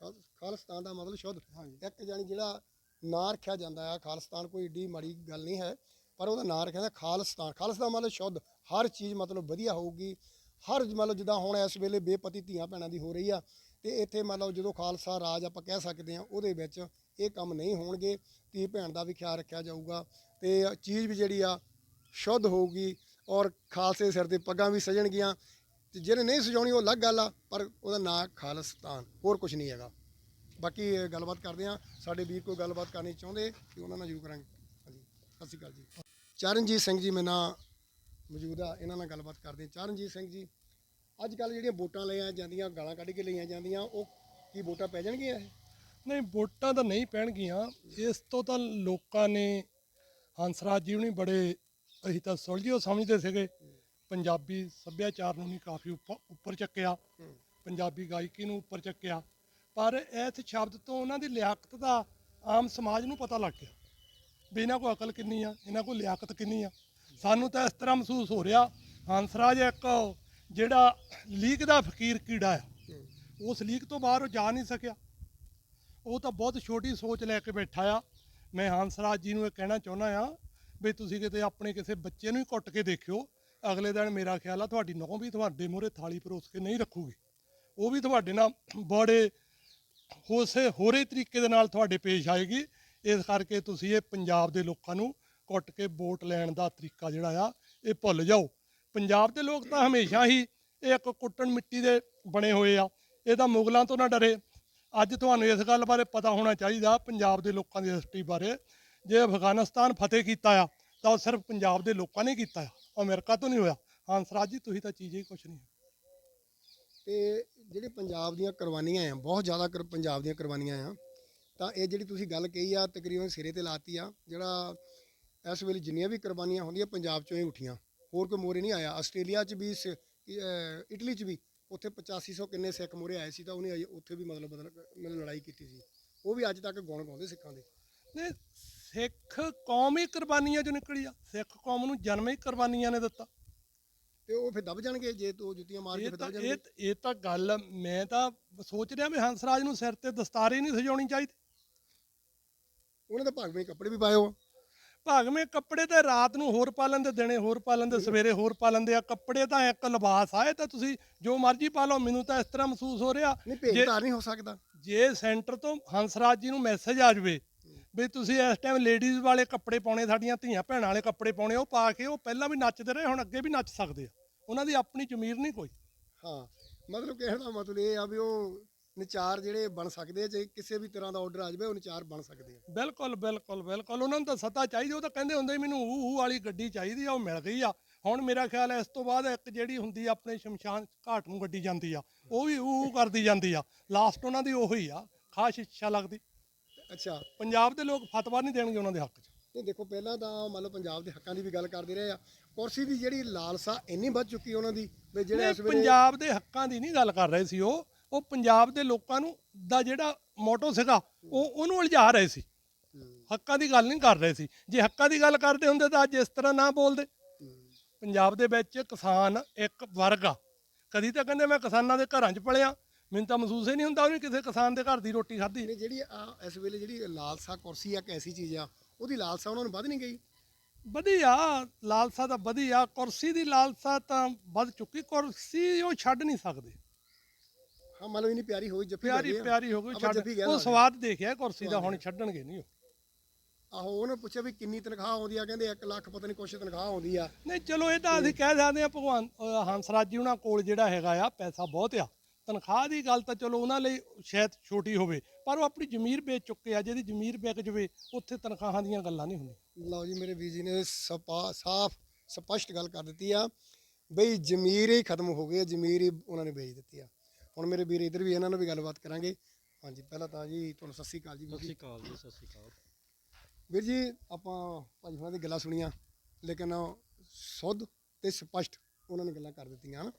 ਖਾਲ- ਖਾਲਿਸਤਾਨ ਦਾ ਮਤਲਬ ਸ਼ੁੱਧ। ਇੱਕ ਜਾਨੀ ਜਿਹੜਾ ਨਾਂ ਰੱਖਿਆ ਜਾਂਦਾ ਆ, ਖਾਲਿਸਤਾਨ ਕੋਈ ਏਡੀ ਮਾੜੀ ਗੱਲ ਨਹੀਂ ਹੈ, ਪਰ ਉਹਦਾ ਨਾਂ ਰੱਖਿਆ ਜਾਂਦਾ ਖਾਲਿਸਤਾਨ। ਖਾਲਿਸਤਾਨ ਮਤਲਬ ਸ਼ੁੱਧ। ਹਰ ਚੀਜ਼ ਮਤਲਬ ਵਧੀਆ ਹੋਊਗੀ। ਹਰ ਮਤਲਬ ਜਿੱਦਾਂ ਹੁਣ ਇਸ ਵੇਲੇ ਬੇਪਤੀ ਧੀਆਂ ਭੈਣਾਂ ਦੀ ਹੋ ਰਹੀ ਆ, ਤੇ ਇੱਥੇ ਮਤਲਬ ਜਦੋਂ ਖਾਲਸਾ ਰਾਜ ਆਪਾਂ ਕਹਿ ਸਕਦੇ ਆ ਉਹਦੇ ਵਿੱਚ ਇਹ ਕੰਮ ਨਹੀਂ ਹੋਣਗੇ। ਧੀ ਭੈਣ ਦਾ ਵੀ ਖਿਆਲ ਰੱਖਿਆ ਜਾਊਗਾ। ਤੇ ਚੀਜ਼ ਵੀ ਜਿਹੜੀ ਆ, ਸ਼ੁੱਧ ਹੋਊਗੀ ਔਰ ਖਾਲਸੇ ਸਿਰ ਤੇ ਪੱਗਾਂ ਵੀ ਸਜਣਗੀਆਂ। ਤੇ ਜਿਹਨੇ ਨਹੀਂ ਸਜਾਉਣੀ ਉਹ ਅਲੱਗ ਗੱਲ ਆ, ਪਰ ਉਹਦਾ ਨਾਂ ਖਾਲਿਸਤਾਨ ਹੋਰ ਕੁਝ ਨਹੀਂ ਹੈਗਾ। ਬਾਕੀ ਇਹ ਗੱਲਬਾਤ ਕਰਦੇ ਆ ਸਾਡੇ ਵੀਰ ਕੋਈ ਗੱਲਬਾਤ ਕਰਨੀ ਚਾਹੁੰਦੇ ਕਿ ਉਹਨਾਂ ਨਾਲ ਜ਼ਰੂਰ ਕਰਾਂਗੇ। ਹਾਂਜੀ, ਸਤਿ ਸ਼੍ਰੀ ਅਕਾਲ ਜੀ। ਚਰਨਜੀਤ ਸਿੰਘ ਜੀ ਮੇਰੇ ਨਾਲ ਮੌਜੂਦ ਆ, ਇਹਨਾਂ ਨਾਲ ਗੱਲਬਾਤ ਕਰਦੇ ਆ ਚਰਨਜੀਤ ਸਿੰਘ ਜੀ ਅੱਜ ਕੱਲ ਜਿਹੜੀਆਂ ਵੋਟਾਂ ਲਈਆਂ ਜਾਂਦੀਆਂ, ਗਾਲਾਂ ਕੱਢ ਕੇ ਲਈਆਂ ਜਾਂਦੀਆਂ, ਉਹ ਕੀ ਵੋਟਾਂ ਪੈ ਜਾਣਗੀਆਂ ਇਹ? ਨਹੀਂ, ਵੋਟਾਂ ਤਾਂ ਨਹੀਂ ਪੈਣਗੀਆਂ। ਇਸ ਤੋਂ ਤਾਂ ਲੋਕਾਂ ਨੇ ਹੰਸਰਾਜ ਜੀ ਹੁਣੀ ਬੜੇ ਅਸੀਂ ਤਾਂ ਸੁਲਝਿਓ ਸਮਝਦੇ ਸੀਗੇ। ਪੰਜਾਬੀ ਸੱਭਿਆਚਾਰ ਨੂੰ ਨਹੀਂ ਕਾਫੀ ਉੱਪਰ ਉੱਪਰ ਚੱਕਿਆ। ਪੰਜਾਬੀ ਗਾਇਕੀ ਨੂੰ ਉੱਪਰ ਚੱਕਿਆ। ਪਰ ਇਸ ਸ਼ਬਦ ਤੋਂ ਉਹਨਾਂ ਦੀ ਲਿਆਕਤ ਦਾ ਆਮ ਸਮਾਜ ਨੂੰ ਪਤਾ ਲੱਗ ਗਿਆ ਵੀ ਇਹਨਾਂ ਕੋਲ ਅਕਲ ਕਿੰਨੀ ਆ ਇਹਨਾਂ ਕੋਲ ਲਿਆਕਤ ਕਿੰਨੀ ਆ। ਸਾਨੂੰ ਤਾਂ ਇਸ ਤਰ੍ਹਾਂ ਮਹਿਸੂਸ ਹੋ ਰਿਹਾ ਹੰਸਰਾਜ ਇੱਕ ਜਿਹੜਾ ਲੀਕ ਦਾ ਫਕੀਰ ਕੀੜਾ ਆ। ਉਸ ਲੀਕ ਤੋਂ ਬਾਹਰ ਉਹ ਜਾ ਨਹੀਂ ਸਕਿਆ। ਉਹ ਤਾਂ ਬਹੁਤ ਛੋਟੀ ਸੋਚ ਲੈ ਕੇ ਬੈਠਾ ਆ। ਮੈਂ ਹੰਸਰਾਜ ਜੀ ਨੂੰ ਇਹ ਕਹਿਣਾ ਚਾਹੁੰਦਾ ਆ ਵੀ ਤੁਸੀਂ ਕਿਤੇ ਆਪਣੇ ਕਿਸੇ ਬੱਚੇ ਨੂੰ ਹੀ ਕੁੱਟ ਕੇ ਦੇਖਿਓ। ਅਗਲੇ ਦਿਨ ਮੇਰਾ ਖਿਆਲ ਆ ਤੁਹਾਡੀ ਨੌਂ ਵੀ ਤੁਹਾਡੇ ਮੂਹਰੇ ਥਾਲੀ ਪਰੋਸ ਕੇ ਨਹੀਂ ਰੱਖੂਗੀ। ਉਹ ਵੀ ਤੁਹਾਡੇ ਨਾਲ ਬੜੇ ਹੋਸੇ ਹੋਰੇ ਤਰੀਕੇ ਦੇ ਨਾਲ ਤੁਹਾਡੇ ਪੇਸ਼ ਆਏਗੀ। ਇਸ ਕਰਕੇ ਤੁਸੀਂ ਇਹ ਪੰਜਾਬ ਦੇ ਲੋਕਾਂ ਨੂੰ ਕੁੱਟ ਕੇ ਵੋਟ ਲੈਣ ਦਾ ਤਰੀਕਾ ਜਿਹੜਾ ਆ, ਇਹ ਭੁੱਲ ਜਾਓ। ਪੰਜਾਬ ਦੇ ਲੋਕ ਤਾਂ ਹਮੇਸ਼ਾ ਹੀ ਇਹ ਇੱਕ ਕੁੱਟਣ ਮਿੱਟੀ ਦੇ ਬਣੇ ਹੋਏ ਆ। ਇਹ ਤਾਂ ਮੁਗਲਾਂ ਤੋਂ ਨਾ ਡਰੇ। ਅੱਜ ਤੁਹਾਨੂੰ ਇਸ ਗੱਲ ਬਾਰੇ ਪਤਾ ਹੋਣਾ ਚਾਹੀਦਾ ਪੰਜਾਬ ਦੇ ਲੋਕਾਂ ਦੀ ਹਿਸਟਰੀ ਬਾਰੇ। ਜੇ ਅਫਗਾਨਿਸਤਾਨ ਫਤਿਹ ਕੀਤਾ ਆ, ਤਾਂ ਉਹ ਸਿਰਫ ਪੰਜਾਬ ਦੇ ਲੋਕਾਂ ਨੇ ਕੀਤਾ ਆ। ਅਮਰੀਕਾ ਤੋਂ ਨਹੀਂ ਹੋਇਆ। ਹੰਸਰਾਜ ਜੀ ਤੁਸੀਂ ਤਾਂ ਚੀਜ਼ ਹੀ ਕੁਛ ਨਹੀਂ। ਤੇ ਜਿਹੜੇ ਪੰਜਾਬ ਦੀਆਂ ਕੁਰਬਾਨੀਆਂ ਆ ਬਹੁਤ ਜ਼ਿਆਦਾ ਕੁਰ- ਪੰਜਾਬ ਦੀਆਂ ਕੁਰਬਾਨੀਆਂ ਆ ਤਾਂ ਇਹ ਜਿਹੜੀ ਤੁਸੀਂ ਗੱਲ ਕਹੀ ਆ ਤਕਰੀਬਨ ਸਿਰੇ ਤੇ ਲਾਤੀ ਆ ਜਿਹੜਾ ਇਸ ਵੇਲੇ ਜਿੰਨੀਆਂ ਵੀ ਕੁਰਬਾਨੀਆਂ ਹੁੰਦੀਆਂ ਪੰਜਾਬ ਚੋਂ ਹੀ ਉੱਠੀਆਂ। ਹੋਰ ਕੋਈ ਮੋਰੇ ਨਹੀਂ ਆਇਆ। ਆਸਟ੍ਰੇਲੀਆ 'ਚ ਵੀ ਸ- ਅਹ ਇਟਲੀ 'ਚ ਵੀ ਉੱਥੇ 8500 ਕਿੰਨੇ ਸਿੱਖ ਮੋਰੇ ਆਏ ਸੀ ਤਾਂ ਉਹਨੇ ਅਜੇ ਉੱਥੇ ਵੀ ਮਤਲਬ ਬਦਲ ਮਤਲਬ ਲੜਾਈ ਕੀਤੀ ਸੀ। ਉਹ ਵੀ ਅੱਜ ਤੱਕ ਗੁਣ ਗਾਉਂਦੇ ਸਿੱਖਾਂ ਦੇ। ਨੇ ਸਿੱਖ ਕੌਮ ਹੀ ਕੁਰਬਾਨੀਆਂ ਚੋਂ ਨਿਕਲੀ ਆ। ਸਿੱਖ ਕੌਮ ਨੂੰ ਜਨਮ ਹੀ ਕੁਰਬਾਨੀਆਂ ਨੇ ਦਿੱਤਾ। ਤੇ ਉਹ ਫਿਰ ਦਬ ਜਾਣਗੇ ਜੇ ਤੂੰ ਜੁੱਤੀਆਂ ਮਾਰ ਕੇ ਇਹ ਫਿਰ ਦਬ ਇਹ ਜਾਣਗੇ ਇਹ ਤਾਂ ਗੱਲ ਮੈਂ ਤਾਂ ਸੋਚ ਰਿਹਾ ਵੀ ਹੰਸਰਾਜ ਨੂੰ ਸਿਰ ਤੇ ਦਸਤਾਰ ਨਹੀਂ ਸਜਾਉਣੀ ਚਾਹੀਦੀ। ਉਹਨੇ ਤਾਂ ਭਗਵੇਂ ਕੱਪੜੇ ਵੀ ਪਾਏ ਹੋ ਭਾਗਵੇਂ ਕੱਪੜੇ ਤੇ ਰਾਤ ਨੂੰ ਹੋਰ ਪਾ ਲੈਂਦੇ ਦਿਨੇ ਹੋਰ ਪਾ ਲੈਂਦੇ ਸਵੇਰੇ ਹੋਰ ਪਾ ਲੈਂਦੇ ਆ। ਕੱਪੜੇ ਤਾਂ ਇੱਕ ਲਿਬਾਸ ਆ ਇਹ ਤਾਂ ਤੁਸੀਂ ਜੋ ਮਰਜ਼ੀ ਪਾ ਲਓ ਮੈਨੂੰ ਤਾਂ ਇਸ ਤਰ੍ਹਾਂ ਮਹਿਸੂਸ ਹੋ ਰਿਹਾ ਨਹੀਂ ਹੋ ਸਕਦਾ। ਜੇ ਸੈਂਟਰ ਤੋਂ ਹੰਸਰਾਜ ਜੀ ਨੂੰ ਮੈਸੇਜ ਆ ਜਾਵੇ ਵੀ ਤੁਸੀਂ ਇਸ ਟਾਈਮ ਲੇਡੀਜ਼ ਵਾਲੇ ਕੱਪੜੇ ਪਾਉਣੇ ਸਾਡੀਆਂ ਧੀਆਂ ਭੈਣਾਂ ਵਾਲੇ ਕੱਪੜੇ ਪਾਉਣੇ ਉਹ ਪਾ ਕੇ ਉਹ ਪਹਿਲਾਂ ਵੀ ਨੱਚਦੇ ਰਹੇ ਹੁਣ ਅੱਗੇ ਵੀ ਨੱਚ ਸਕਦੇ ਆ। ਉਹਨਾਂ ਦੀ ਆਪਣੀ ਜ਼ਮੀਰ ਨਹੀਂ ਕੋਈ। ਹਾਂ ਮਤਲਬ ਕਹਿਣ ਦਾ ਮਤਲਬ ਇਹ ਆ ਵੀ ਉਹ ਨਚਾਰ ਜਿਹੜੇ ਬਣ ਸਕਦੇ ਆ ਜੇ ਕਿਸੇ ਵੀ ਤਰ੍ਹਾਂ ਦਾ ਆਰਡਰ ਆ ਜਾਵੇ ਉਹ ਨਚਾਰ ਬਣ ਸਕਦੇ ਆ। ਬਿਲਕੁਲ ਬਿਲਕੁਲ ਬਿਲਕੁਲ। ਉਹਨਾਂ ਨੂੰ ਤਾਂ ਸੱਤਾ ਚਾਹੀਦੀ ਉਹ ਤਾਂ ਕਹਿੰਦੇ ਹੁੰਦੇ ਮੈਨੂੰ ਊ ਵਾਲੀ ਗੱਡੀ ਚਾਹੀਦੀ ਆ ਉਹ ਮਿਲ ਗਈ ਆ। ਹੁਣ ਮੇਰਾ ਖਿਆਲ ਹੈ ਇਸ ਤੋਂ ਬਾਅਦ ਇੱਕ ਜਿਹੜੀ ਹੁੰਦੀ ਆ ਆਪਣੇ ਸ਼ਮਸ਼ਾਨ ਘਾਟ ਨੂੰ ਗੱਡੀ ਜਾਂਦੀ ਆ ਉਹ ਵੀ ਊ ਕਰਦੀ ਜਾਂਦੀ ਆ। ਲਾਸਟ ਉਹਨਾਂ ਦੀ ਉਹੀ ਆ ਖਾਸ ਇੱਛਾ ਲੱਗਦੀ। ਅੱਛਾ ਪੰਜਾਬ ਦੇ ਲੋਕ ਫਤਵਾ ਨਹੀਂ ਦੇਣਗੇ ਉਹਨਾਂ ਦੇ ਹੱਕ 'ਚ? ਦੇਖੋ ਪਹਿਲਾਂ ਤਾਂ ਮੰਨ ਲਓ ਪੰਜਾਬ ਦੇ ਹੱਕਾਂ ਦੀ ਵੀ ਗੱਲ ਕਰਦੇ ਰਹੇ ਆ। ਕੁਰਸੀ ਦੀ ਜਿਹੜੀ ਲਾਲਸਾ ਇੰਨੀ ਵੱਧ ਚੁੱਕੀ ਉਹਨਾਂ ਦੀ ਵੀ ਜਿਹੜੇ ਇਸ ਵੇਲੇ ਪੰਜਾਬ ਦੇ ਹੱਕਾਂ ਦੀ ਨਹੀਂ ਗੱਲ ਕਰ ਰਹੇ ਸੀ ਉਹ। ਉਹ ਪੰਜਾਬ ਦੇ ਲੋਕਾਂ ਨੂੰ ਦਾ ਜਿਹੜਾ ਮੋਟੋ ਸੀਗਾ ਉਹ ਉਹਨੂੰ ਉਲਝਾ ਰਹੇ ਸੀ। ਹੱਕਾਂ ਦੀ ਗੱਲ ਨਹੀਂ ਕਰ ਰਹੇ ਸੀ। ਜੇ ਹੱਕਾਂ ਦੀ ਗੱਲ ਕਰਦੇ ਹੁੰਦੇ ਤਾਂ ਅੱਜ ਇਸ ਤਰ੍ਹਾਂ ਨਾ ਬੋਲਦੇ। ਪੰਜਾਬ ਦੇ ਵਿੱਚ ਕਿਸਾਨ ਇੱਕ ਵਰਗ ਆ। ਕਦੀ ਤਾਂ ਕਹਿੰਦੇ ਮੈਂ ਕਿਸਾਨਾਂ ਦੇ ਘਰਾਂ 'ਚ ਪਲਿਆ ਮੈਨੂੰ ਤਾਂ ਮਹਿਸੂਸ ਹੀ ਨਹੀਂ ਹੁੰਦਾ ਉਹਨੇ ਕਿਸੇ ਕਿਸਾਨ ਦੇ ਘਰ ਦੀ ਰੋਟੀ ਖਾਧੀ। ਨਹੀਂ, ਜਿਹੜੀ ਆ ਇਸ ਵੇਲੇ ਜਿਹੜੀ ਲਾਲਸਾ ਕੁਰਸੀ ਆ ਇੱਕ ਐਸੀ ਚੀਜ਼ ਆ ਉਹਦੀ ਲਾਲਸਾ ਉਹਨਾਂ ਨੂੰ ਵੱਧ ਨਹੀਂ ਗਈ? ਵਧੀਆ ਲਾਲਸਾ ਤਾਂ ਵਧੀਆ ਕੁਰਸੀ ਦੀ ਲਾਲਸਾ ਤਾਂ ਵੱਧ ਚੁੱਕੀ ਕੁਰਸੀ ਉਹ ਛੱਡ ਨਹੀਂ ਸਕਦੇ। ਹਾਂ ਮੰਨ ਲਓ ਇੰਨੀ ਪਿਆਰੀ ਹੋਈ ਜੱਫੀ ਪਿਆਰੀ। ਪਿਆਰੀ ਹੋ ਗਈ ਛੱਡ ਉਹ। ਸਵਾਦ ਦੇਖਿਆ ਕੁਰਸੀ ਦਾ ਹੁਣ ਛੱਡਣਗੇ ਨਹੀਂ ਉਹ। ਆਹੋ ਉਹਨੇ ਪੁੱਛਿਆ ਵੀ ਕਿੰਨੀ ਤਨਖਾਹ ਆਉਂਦੀ ਆ ਕਹਿੰਦੇ 1 ਲੱਖ ਪਤਾ ਨਹੀਂ ਕੁਛ ਤਨਖਾਹ ਆਉਂਦੀ ਆ। ਨਹੀਂ ਚਲੋ ਇਹ ਤਾਂ ਅਸੀਂ ਕਹਿ ਸਕਦੇ ਆ ਭਗਵਾਨ ਹੰਸਰਾਜ ਜੀ ਉਹਨਾਂ ਕੋਲ ਜਿਹੜਾ ਹੈਗਾ ਆ ਪੈਸਾ ਬਹੁਤ ਆ। ਤਨਖਾਹ ਦੀ ਗੱਲ ਤਾਂ ਚਲੋ ਉਹਨਾਂ ਲਈ ਸ਼ਾਇਦ ਛੋਟੀ ਹੋਵੇ ਪਰ ਉਹ ਆਪਣੀ ਜ਼ਮੀਰ ਵੇਚ ਚੁੱਕੇ ਆ ਜਿਹਦੀ ਜ਼ਮੀਰ ਵਿਕ ਜਵੇ ਉੱਥੇ ਤਨਖਾਹਾਂ ਦੀਆਂ ਗੱਲਾਂ ਨਹੀਂ ਹੁੰਦੀਆਂ। ਲਓ ਜੀ ਮੇਰੇ ਵੀਰ ਜੀ ਨੇ ਸਪਾ ਸਾਫ਼ ਸਪਸ਼ਟ ਗੱਲ ਕਰ ਦਿੱਤੀ ਆ ਬਈ ਜ਼ਮੀਰ ਹੀ ਖਤਮ ਹੋ ਗਈ ਹੈ ਜ਼ਮੀਰ ਹੀ ਉਹਨਾਂ ਨੇ ਵੇਚ ਦਿੱਤੀ ਆ। ਹੁਣ ਮੇਰੇ ਵੀਰ ਇਧਰ ਵੀ ਇਹਨਾਂ ਨਾਲ ਵੀ ਗੱਲਬਾਤ ਕਰਾਂਗੇ। ਹਾਂਜੀ ਪਹਿਲਾਂ ਤਾਂ ਜੀ ਤੁਹਾਨੂੰ ਸਤਿ ਸ੍ਰੀ ਅਕਾਲ ਜੀ ਸਤਿ ਜੀ। ਸ਼੍ਰੀ ਅਕਾਲ ਜੀ ਸਤਿ ਸ਼੍ਰੀ ਅਕਾਲ। ਵੀਰ ਜੀ ਆਪਾਂ ਭਾਜੀ ਹੁਣਾਂ ਦੀ ਗੱਲਾਂ ਸੁਣੀਆਂ ਲੇਕਿਨ ਸੁੱਧ ਤੇ ਸਪਸ਼ਟ ਉਹਨਾਂ ਨੇ ਗੱਲਾਂ ਕਰ ਦਿੱਤੀਆਂ ਹਨ।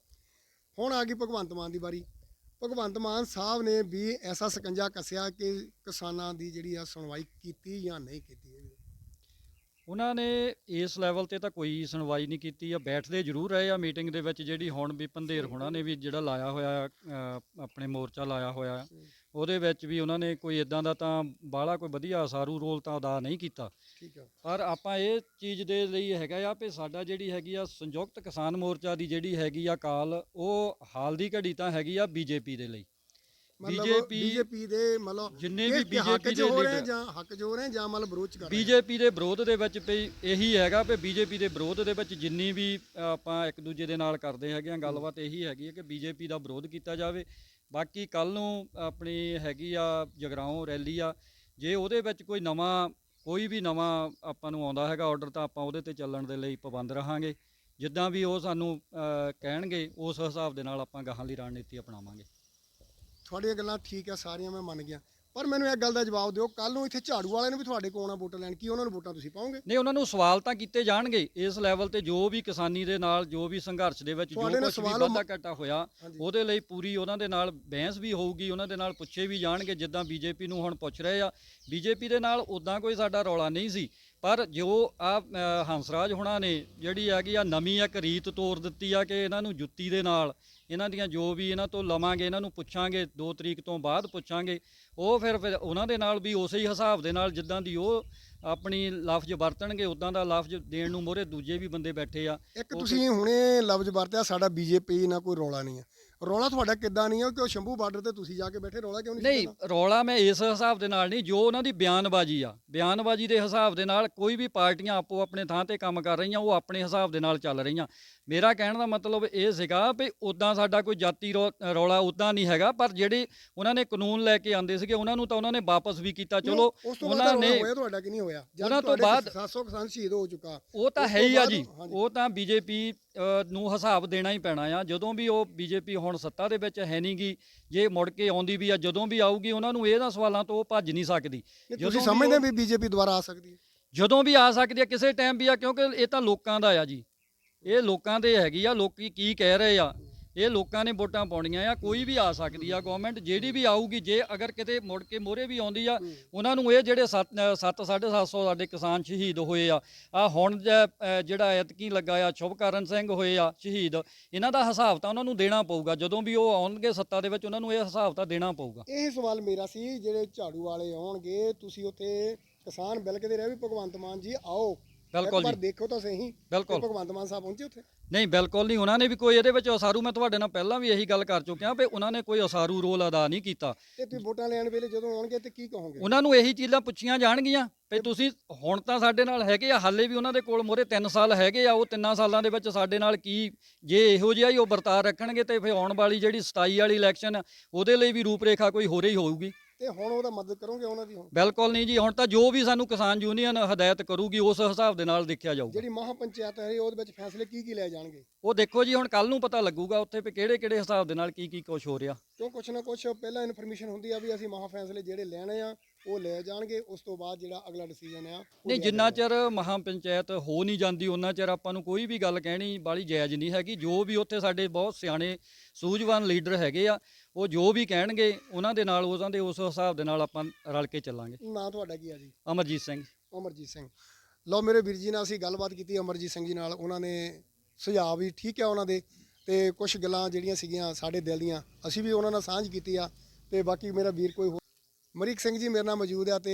ਹੁਣ ਆ ਗਈ ਭਗਵੰਤ ਮਾਨ ਦੀ ਵਾਰੀ। ਭਗਵੰਤ ਮਾਨ ਸਾਹਿਬ ਨੇ ਵੀ ਐਸਾ ਸਕੰਜਾ ਕੱਸਿਆ ਕਿ ਕਿਸਾਨਾਂ ਦੀ ਜਿਹੜੀ ਆ ਸੁਣਵਾਈ ਕੀਤੀ ਜਾਂ ਨਹੀਂ ਕੀਤੀ ਉਹਨਾਂ ਨੇ ਇਸ ਲੈਵਲ ਤੇ ਤਾਂ ਕੋਈ ਸੁਣਵਾਈ ਨਹੀਂ ਕੀਤੀ ਆ। ਬੈਠਦੇ ਜ਼ਰੂਰ ਰਹੇ ਆ ਮੀਟਿੰਗ ਦੇ ਵਿੱਚ ਜਿਹੜੀ ਹੁਣ ਵੀ ਪੰਧੇਰ ਹੋਣਾ ਨੇ ਵੀ ਜਿਹੜਾ ਲਾਇਆ ਹੋਇਆ ਆਪਣੇ ਮੋਰਚਾ ਲਾਇਆ ਹੋਇਆ। ਉਹਦੇ ਵਿੱਚ ਵੀ ਉਹਨਾਂ ਨੇ ਕੋਈ ਇਦਾਂ ਦਾ ਤਾਂ ਬਾਹਲਾ ਕੋਈ ਵਧੀਆ ਸਾਰੂ ਰੋਲ ਤਾਂ ਅਦਾ ਨਹੀਂ ਕੀਤਾ। ਠੀਕ ਆ। ਪਰ ਆਪਾਂ ਇਹ ਚੀਜ਼ ਦੇ ਲਈ ਹੈਗਾ ਆ ਵੀ ਸਾਡਾ ਜਿਹੜੀ ਹੈਗੀ ਆ ਸੰਯੁਕਤ ਕਿਸਾਨ ਮੋਰਚਾ ਦੀ ਜਿਹੜੀ ਹੈਗੀ ਆ ਕਾਲ ਉਹ ਹਾਲ ਦੀ ਘੜੀ ਤਾਂ ਹੈਗੀ ਆ ਬੀਜੇਪੀ ਦੇ ਲਈ। BJP ਬੀਜੇਪੀ ਦੇ ਮਤਲਬ ਜਿੰਨੇ ਵੀ BJP ਦੇ ਹੋ ਰਹੇ ਲੀਡਰ- ਜਾਂ ਹੱਕ ਜੋ ਹੋ ਰਹੇ ਜਾਂ ਮਤਲਬ ਵਿਰੋਧ ਚ ਕਰ ਰਹੇ ਬੀਜੇਪੀ ਦੇ ਵਿਰੋਧ ਦੇ ਵਿੱਚ ਵੀ ਇਹੀ ਹੈਗਾ ਵੀ ਬੀਜੇਪੀ ਦੇ ਵਿਰੋਧ ਦੇ ਵਿੱਚ ਜਿੰਨੀ ਵੀ ਆਪਾਂ ਇੱਕ ਦੂਜੇ ਦੇ ਨਾਲ ਕਰਦੇ ਹੈਗੇ ਆ ਗੱਲਬਾਤ ਇਹੀ ਹੈਗੀ ਹੈ ਕਿ ਬੀਜੇਪੀ ਦਾ ਵਿਰੋਧ ਕੀਤਾ ਜਾਵੇ। ਬਾਕੀ ਕੱਲ ਨੂੰ ਆਪਣੀ ਹੈਗੀ ਆ ਜਗਰਾਉਂ ਰੈਲੀ ਆ ਜੇ ਉਹਦੇ ਵਿੱਚ ਕੋਈ ਨਵਾਂ ਕੋਈ ਵੀ ਨਵਾਂ ਆਪਾਂ ਨੂੰ ਆਉਂਦਾ ਹੈਗਾ ਆਰਡਰ ਤਾਂ ਆਪਾਂ ਉਹਦੇ ਤੇ ਚੱਲਣ ਦੇ ਲਈ ਪਾਬੰਦ ਰਹਾਂਗੇ। ਜਿੱਦਾਂ ਵੀ ਉਹ ਸਾਨੂੰ ਅ, ਕਹਿਣਗੇ ਉਸ ਹਿਸਾਬ ਦੇ ਨਾਲ ਆਪਾਂ ਗਾਹਾਂ ਦੀ ਰਣਨੀਤੀ ਅਪਣਾਵਾਂਗੇ। ਤੁਹਾਡੀਆਂ ਗੱਲਾਂ ਠੀਕ ਆ ਸਾਰੀਆਂ ਮੈਂ ਮੰਨ ਗਿਆ। ਪਰ ਮੈਨੂੰ ਇੱਕ ਗੱਲ ਦਾ ਜਵਾਬ ਦਿਓ ਕੱਲ ਨੂੰ ਇੱਥੇ ਝਾੜੂ ਵਾਲਿਆਂ ਨੇ ਵੀ ਤੁਹਾਡੇ ਕੋਲ ਆਉਣਾ ਵੋਟਾਂ ਲੈਣ ਕੀ ਉਹਨਾਂ ਨੂੰ ਵੋਟਾਂ ਤੁਸੀਂ ਪਾਓਗੇ? ਨਹੀਂ ਉਹਨਾਂ ਨੂੰ ਸਵਾਲ ਤਾਂ ਕੀਤੇ ਜਾਣਗੇ। ਇਸ ਲੈਵਲ ਤੇ ਜੋ ਵੀ ਕਿਸਾਨੀ ਦੇ ਨਾਲ ਜੋ ਵੀ ਸੰਘਰਸ਼ ਦੇ ਵਿੱਚ ਜੋ ਤੁਹਾਡੇ ਨਾਲ ਕੁਝ ਵੀ ਸਵਾਲ ਵਾਧਾ ਘਾਟਾ ਹੋਇਆ। ਉਹਦੇ ਲਈ ਪੂਰੀ ਉਹਨਾਂ ਦੇ ਨਾਲ ਬਹਿਸ ਵੀ ਹੋਊਗੀ ਉਹਨਾਂ ਦੇ ਨਾਲ ਪੁੱਛੇ ਵੀ ਜਾਣਗੇ ਜਿੱਦਾਂ ਬੀਜੇਪੀ ਨੂੰ ਹੁਣ ਪੁੱਛ ਰਹੇ ਆ। ਬੀਜੇਪੀ ਦੇ ਨਾਲ ਉਦਾਂ ਕੋਈ ਸਾਡਾ ਰੌਲਾ ਨਹੀਂ ਸੀ ਪਰ ਜੋ ਆ ਹੰਸਰਾਜ ਹੁਣਾਂ ਨੇ ਜਿਹੜੀ ਹੈਗੀ ਆ ਨਵੀਂ ਇੱਕ ਰੀਤ ਤੋਰ ਦਿੱਤੀ ਆ ਕਿ ਇਹਨਾਂ ਨੂੰ ਜੁੱਤੀ ਦੇ ਨਾਲ ਇਹਨਾਂ ਦੀਆਂ ਜੋ ਵੀ ਇਹਨਾਂ ਤੋਂ ਲਵਾਂਗੇ ਇਹਨਾਂ ਨੂੰ ਪੁੱਛਾਂਗੇ 2 ਤਰੀਕ ਤੋਂ ਬਾਅਦ ਪੁੱਛਾਂਗੇ ਉਹ ਫਿਰ ਫਿਰ ਉਹਨਾਂ ਦੇ ਨਾਲ ਵੀ ਉਸੇ ਹੀ ਹਿਸਾਬ ਦੇ ਨਾਲ ਜਿੱਦਾਂ ਦੀ ਉਹ ਆਪਣੀ ਲਫ਼ਜ਼ ਵਰਤਣਗੇ ਉਦਾਂ ਦਾ ਲਫ਼ਜ਼ ਦੇਣ ਨੂੰ ਮੋਰੇ ਦੂਜੇ ਵੀ ਬੰਦੇ ਬੈਠੇ ਆ। ਇੱਕ ਤੁਸੀਂ ਹੁਣੇ ਲਫ਼ਜ਼ ਵਰਤਿਆ ਸਾਡਾ ਬੀਜੇਪੀ ਨਾਲ ਕੋਈ ਰੌਲਾ ਨਹੀਂ ਹੈ। ਰੌਲਾ ਤੁਹਾਡਾ ਕਿੱਦਾਂ ਨਹੀਂ ਹੈ ਕਿ ਉਹ ਸ਼ੰਭੂ ਬਾਰਡਰ ਤੇ ਤੁਸੀਂ ਜਾ ਕੇ ਬੈਠੇ ਰੌਲਾ ਕਿਉਂ ਨਹੀਂ ਨਹੀਂ ਰੌਲਾ ਮੈਂ ਇਸ ਹਿਸਾਬ ਦੇ ਨਾਲ ਨਹੀਂ ਜੋ ਉਹਨਾਂ ਦੀ ਬਿਆਨਬਾਜ਼ੀ ਆ ਬਿਆਨਬਾਜ਼ੀ ਦੇ ਹਿਸਾਬ ਦੇ ਨਾਲ ਕੋਈ ਵੀ ਪਾਰਟੀਆਂ ਆਪੋ ਆਪਣੇ ਥਾਂ ਤੇ ਕੰਮ ਕਰ ਰਹੀਆਂ ਉਹ ਆਪਣੇ ਹਿਸਾਬ ਦੇ ਨਾਲ ਚੱਲ ਰਹੀਆਂ। ਮੇਰਾ ਕਹਿਣ ਦਾ ਮਤਲਬ ਇਹ ਸੀਗਾ ਵੀ ਉਦਾਂ ਸਾਡਾ ਕੋਈ ਜਾਤੀ ਰੌਲਾ ਉਦਾਂ ਨਹੀਂ ਹੈਗਾ ਪਰ ਜਿਹੜੇ ਉਹਨਾਂ ਨੇ ਕਾਨੂੰਨ ਲੈ ਕੇ ਆਂਦੇ ਸੀਗੇ ਉਹਨਾਂ ਨੂੰ ਤਾਂ ਉਹਨਾਂ ਨੇ ਵਾਪਸ ਵੀ ਕੀਤਾ। ਚਲੋ ਉਹਨਾਂ ਨੇ ਹੋਇਆ ਤੁਹਾਡਾ ਕਿ ਨਹੀਂ ਹੋਇਆ? ਜਦ ਉਹਨਾਂ ਤੋਂ ਤੁਹਾਡੇ ਬਾਅਦ- 700 ਕਿਸਾਨ ਸ਼ਹੀਦ ਹੋ ਚੁੱਕਾ। ਉਹ ਤਾਂ ਹੈ ਹੀ ਆ ਜੀ। ਉਹ ਤਾਂ ਬੀਜੇਪੀ ਨੂੰ ਹਿਸਾਬ ਦੇਣਾ ਹੀ ਪੈਣਾ ਆ। ਜਦੋਂ ਵੀ ਉਹ ਬੀਜੇਪੀ ਹੁਣ ਸੱਤਾ ਦੇ ਵਿੱਚ ਹੈ ਨਹੀਂਗੀ ਜੇ ਮੁੜ ਕੇ ਆਉਂਦੀ ਵੀ ਆ ਜਦੋਂ ਵੀ ਆਊਗੀ ਉਹਨਾਂ ਨੂੰ ਇਹਨਾਂ ਸਵਾਲਾਂ ਤੋਂ ਉਹ ਭੱਜ ਨਹੀਂ ਸਕਦੀ। ਨਹੀਂ, ਤੁਸੀਂ ਸਮਝਦੇ ਵੀ ਬੀਜੇਪੀ ਦੁਬਾਰਾ ਆ ਸਕਦੀ ਹੈ। ਜਦੋਂ ਵੀ ਆ ਸਕਦੀ ਆ ਕਿਸੇ ਟਾਈਮ ਵੀ ਆ ਕਿਉਂਕਿ ਇਹ ਤਾਂ ਲੋਕਾਂ ਦਾ ਆ ਜੀ। ਇਹ ਲੋਕਾਂ ਦੇ ਹੈਗੀ ਆ ਲੋਕੀ ਕੀ ਕਹਿ ਰਹੇ ਆ ਇਹ ਲੋਕਾਂ ਨੇ ਵੋਟਾਂ ਪਾਉਣੀਆਂ ਆ, ਕੋਈ ਵੀ ਆ ਸਕਦੀ ਆ ਗਵਰਨਮੈਂਟ ਜਿਹੜੀ ਵੀ ਆਊਗੀ, ਜੇ ਅਗਰ ਕਿਤੇ ਮੁੜ ਕੇ ਮੋਰੇ ਵੀ ਆਉਂਦੀ ਆ, ਉਹਨਾਂ ਨੂੰ ਇਹ ਜਿਹੜੇ 7 750 ਸਾਡੇ ਕਿਸਾਨ ਸ਼ਹੀਦ ਹੋਏ ਆ। ਆ ਹੁਣ ਜ- ਜਿਹੜਾ ਐਤਕੀ ਲੱਗਾ ਆ, ਸ਼ੁਭਕਰਨ ਸਿੰਘ ਹੋਏ ਆ ਸ਼ਹੀਦ, ਇਹਨਾਂ ਦਾ ਹਿਸਾਬ ਤਾਂ ਉਹਨਾਂ ਨੂੰ ਦੇਣਾ ਪਊਗਾ, ਜਦੋਂ ਵੀ ਉਹ ਆਉਣਗੇ ਸੱਤਾ ਦੇ ਵਿੱਚ, ਉਹਨਾਂ ਨੂੰ ਇਹ ਹਿਸਾਬ ਤਾਂ ਦੇਣਾ ਪਊਗਾ। ਇਹ ਸਵਾਲ ਮੇਰਾ ਸੀ, ਜਿਹੜੇ ਝਾੜੂ ਵਾਲੇ ਆਉਣਗੇ, ਤੁਸੀਂ ਉੱਥੇ ਕਿਸਾਨ ਬਿਲਕਦੇ ਰਹੇ ਵੀ ਭਗਵੰਤ ਮਾਨ ਜੀ ਆਓ। ਬਿਲਕੁਲ ਇੱਕ ਵਾਰ ਜੀ। ਦੇਖੋ ਤਾਂ ਸਹੀ ਬਿਲਕੁਲ। ਭਗਵੰਤ ਮਾਨ ਸਾਹਿਬ ਪਹੁੰਚੇ ਉੱਥੇ। ਨਹੀਂ ਬਿਲਕੁਲ ਨਹੀਂ ਉਹਨਾਂ ਨੇ ਵੀ ਕੋਈ ਇਹਦੇ ਵਿੱਚ ਅਸਾਰੂ ਮੈਂ ਤੁਹਾਡੇ ਨਾਲ ਪਹਿਲਾਂ ਵੀ ਇਹੀ ਗੱਲ ਕਰ ਚੁੱਕਿਆ ਵੀ ਉਹਨਾਂ ਨੇ ਕੋਈ ਅਸਾਰੂ ਰੋਲ ਅਦਾ ਨਹੀਂ ਕੀਤਾ। ਤੇ ਤੁਸੀਂ ਵੋਟਾਂ ਲੈਣ ਵੇਲੇ ਜਦੋਂ ਆਉਣਗੇ ਤੇ ਕੀ ਕਹੋਗੇ? ਉਹਨਾਂ ਨੂੰ ਇਹੀ ਚੀਜ਼ਾਂ ਪੁੱਛੀਆਂ ਜਾਣਗੀਆਂ ਵੀ ਤੁਸੀਂ ਹੁਣ ਤਾਂ ਸਾਡੇ ਨਾਲ ਹੈਗੇ ਆ ਹਾਲੇ ਵੀ ਉਹਨਾਂ ਦੇ ਕੋਲ ਮੋਰੇ 3 ਸਾਲ ਹੈਗੇ ਆ ਉਹ ਤਿੰਨਾਂ ਸਾਲਾਂ ਦੇ ਵਿੱਚ ਸਾਡੇ ਨਾਲ ਕੀ ਜੇ ਇਹੋ ਜਿਹਾ ਹੀ ਉਹ ਵਰਤਾਅ ਰੱਖਣਗੇ ਤੇ ਫਿਰ ਆਉਣ ਵਾਲੀ ਜਿਹੜੀ 27 ਵਾਲੀ ਇਲੈਕਸ਼ਨ ਉਹਦੇ ਲਈ ਵੀ ਰੂਪਰੇਖਾ ਕੋਈ ਹੋਰ ਹੀ ਹੋਊਗੀ। ਤੇ ਹੁਣ ਉਹਦਾ ਮਦਦ ਕਰੋਗੇ ਉਹਨਾਂ ਦੀ ਹੁਣ? ਬਿਲਕੁਲ ਨਹੀਂ ਜੀ ਹੁਣ ਤਾਂ ਜੋ ਵੀ ਸਾਨੂੰ ਕਿਸਾਨ ਯੂਨੀਅਨ ਹਦਾਇਤ ਕਰੂਗੀ ਉਸ ਹਿਸਾਬ ਦੇ ਨਾਲ ਦੇਖਿਆ ਜਾਊਗਾ। ਜਿਹੜੀ ਮਹਾ ਪੰਚਾਇਤ ਹੈ ਉਹਦੇ ਵਿੱਚ ਫੈਸਲੇ ਕੀ ਕੀ ਲੈ ਜਾਣਗੇ? ਉਹ ਦੇਖੋ ਜੀ ਹੁਣ ਕੱਲ ਨੂੰ ਪਤਾ ਲੱਗੂਗਾ ਉੱਥੇ ਵੀ ਕਿਹੜੇ ਕਿਹੜੇ ਹਿਸਾਬ ਦੇ ਨਾਲ ਕੀ ਕੀ ਕੁਝ ਹੋ ਰਿਹਾ। ਕਿਉਂ ਕੁਛ ਨਾ ਕੁਛ ਪਹਿਲਾਂ ਇਨਫੋਰਮੇਸ਼ਨ ਹੁੰਦੀ ਆ ਵੀ ਅਸੀਂ ਮਹਾ ਫੈਸਲੇ ਜਿਹੜੇ ਲੈਣੇ ਆ ਉਹ ਲੈ ਜਾਣਗੇ ਉਸ ਤੋਂ ਬਾਅਦ ਜਿਹੜਾ ਅਗਲਾ ਡਿਸੀਜਨ ਆ ਉਹ ਨਹੀਂ ਲਿਆ ਜਿੰਨਾ। ਚਿਰ ਮਹਾਂ ਪੰਚਾਇਤ ਹੋ ਨਹੀਂ ਜਾਂਦੀ ਉਹਨਾਂ ਚਿਰ ਆਪਾਂ ਨੂੰ ਕੋਈ ਵੀ ਗੱਲ ਕਹਿਣੀ ਬਾਲੀ ਜਾਇਜ਼ ਨਹੀਂ ਹੈਗੀ। ਜੋ ਵੀ ਉੱਥੇ ਸਾਡੇ ਬਹੁਤ ਸਿਆਣੇ ਸੂਝਵਾਨ ਲੀਡਰ ਹੈਗੇ ਆ ਉਹ ਜੋ ਵੀ ਕਹਿਣਗੇ ਉਹਨਾਂ ਦੇ ਨਾਲ ਉਹਨਾਂ ਦੇ ਉਸ ਹਿਸਾਬ ਦੇ ਨਾਲ ਆਪਾਂ ਰਲ ਕੇ ਚੱਲਾਂਗੇ। ਨਾਂ ਤੁਹਾਡਾ ਕੀ ਆ ਜੀ? ਅਮਰਜੀਤ ਸਿੰਘ। ਅਮਰਜੀਤ ਸਿੰਘ। ਲਓ ਮੇਰੇ ਵੀਰ ਜੀ ਨਾਲ ਅਸੀਂ ਗੱਲਬਾਤ ਕੀਤੀ ਅਮਰਜੀਤ ਸਿੰਘ ਜੀ ਨਾਲ। ਉਹਨਾਂ ਨੇ ਸੁਝਾਅ ਵੀ ਠੀਕ ਹੈ ਉਹਨਾਂ ਦੇ ਤੇ ਕੁਝ ਗੱਲਾਂ ਜਿਹੜੀਆਂ ਸੀਗੀਆਂ ਸਾਡੇ ਦਿਲ ਦੀਆਂ ਅਸੀਂ ਵੀ ਉਹਨਾਂ ਨਾਲ ਸਾਂਝ ਕੀਤੀ ਆ ਤੇ ਬਾਕੀ ਮੇਰਾ ਵੀਰ ਕੋਈ ਹੋਰ ਮਰੀਕ ਸਿੰਘ ਜੀ ਮੇਰੇ ਨਾਲ ਮੌਜੂਦ ਆ ਤੇ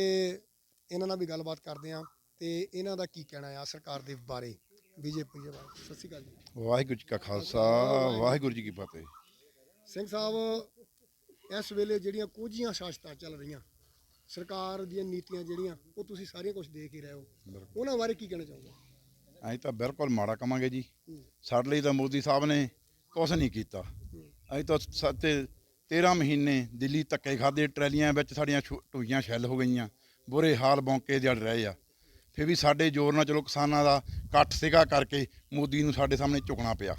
ਇਹਨਾਂ ਨਾਲ ਵੀ ਗੱਲਬਾਤ ਕਰਦੇ ਆ ਤੇ ਇਹਨਾਂ ਦਾ ਕੀ ਕਹਿਣਾ ਆ ਸਰਕਾਰ ਦੇ ਬਾਰੇ ਬੀਜੇਪੀ ਦੇ ਬਾਰੇ। ਸਤਿ ਸ਼੍ਰੀ ਅਕਾਲ ਜੀ। ਵਾਹਿਗੁਰੂ ਜੀ ਕਾ ਖਾਲਸਾ ਵਾਹਿਗੁਰੂ ਜੀ ਕੀ ਫਤਿਹ। ਸਿੰਘ ਸਾਹਿਬ ਇਸ ਵੇਲੇ ਜਿਹੜੀਆਂ ਕੁਝੀਆਂ ਸ਼ਾਸਤਾਂ ਚੱਲ ਰਹੀਆਂ ਸਰਕਾਰ ਦੀਆਂ ਨੀਤੀਆਂ ਜਿਹੜੀਆਂ ਉਹ ਤੁਸੀਂ ਸਾਰੀਆਂ ਕੁਝ ਦੇਖ ਹੀ ਰਹੇ ਹੋ। ਉਹਨਾਂ ਬਾਰੇ ਕੀ ਕਹਿਣਾ ਚਾਹੋਗੇ? ਅਸੀਂ ਤਾਂ ਬਿਲਕੁਲ ਮਾੜਾ ਕਵਾਂਗੇ ਜੀ। ਸਾਡੇ ਲਈ ਤਾਂ ਮੋਦੀ ਸਾਹਿਬ ਨੇ ਕੁਝ ਨਹੀਂ ਕੀਤਾ। ਅਸੀਂ ਤਾਂ ਸ- ਤੇ 13 ਮਹੀਨੇ ਦਿੱਲੀ ਧੱਕੇ ਖਾਦੇ ਟਰੈਲੀਆਂ ਵਿੱਚ ਸਾਡੀਆਂ ਟੂਈਆਂ ਛੈਲ ਹੋ ਗਈਆਂ ਬੁਰੇ ਹਾਲ ਬੌਂਕੇ ਜੜ ਰਹੇ ਆ। ਫਿਰ ਵੀ ਸਾਡੇ ਜ਼ੋਰ ਨਾਲ ਚਲੋ ਕਿਸਾਨਾਂ ਦਾ ਇਕੱਠ ਸਿਗਾ ਕਰਕੇ ਮੋਦੀ ਨੂੰ ਸਾਡੇ ਸਾਹਮਣੇ ਝੁਕਣਾ ਪਿਆ।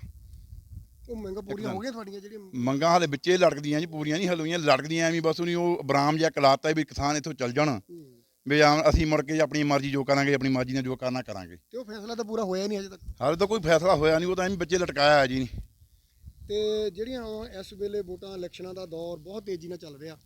ਉਹ ਮਹਿੰਗਾ ਪੂਰੀਆਂ ਹੋ ਗਈਆਂ ਤੁਹਾਡੀਆਂ ਜਿਹੜੀਆਂ? ਮੰਗਾਂ ਹਾਲੇ ਵਿੱਚੇ ਲੜਕਦੀਆਂ ਜੀ ਪੂਰੀਆਂ ਨਹੀਂ ਹਲੋਈਆਂ ਲੜਕਦੀਆਂ ਐਵੇਂ ਬਸ ਉਹਨੀ ਉਹ ਬਰਾਮ ਜਿਹਾ ਕਲਾਤਾ ਵੀ ਕਿਸਾਨ ਇੱਥੋਂ ਚੱਲ ਜਾਣ। ਵੀ ਆਮ ਅਸੀਂ ਮੁੜ ਕੇ ਆਪਣੀ ਮਰਜ਼ੀ ਜੋ ਕਰਾਂਗੇ ਆਪਣੀ ਮਰਜ਼ੀ ਨਾਲ ਜੋ ਕਰਨਾ ਕਰਾਂਗੇ। ਤੇ ਉਹ ਫੈਸਲਾ ਤਾਂ ਪੂਰਾ ਹੋਇਆ ਨਹੀਂ ਅਜੇ ਤੱਕ। ਹਾਲੇ ਤਾਂ ਕੋਈ ਫੈਸਲਾ ਹੋਇਆ ਨਹੀਂ ਉਹ ਤਾਂ ਐਵੇਂ ਬੱਚੇ ਲਟਕਾਇਆ ਹੈ ਜੀ। ਤੇ ਜਿਹੜੀਆਂ ਇਸ ਵੇਲੇ ਵੋਟਾਂ ਇਲੈਕਸ਼ਨਾਂ ਦਾ ਦੌਰ ਬਹੁਤ ਤੇਜ਼ੀ ਨਾਲ ਚੱਲ ਰਿਹਾ।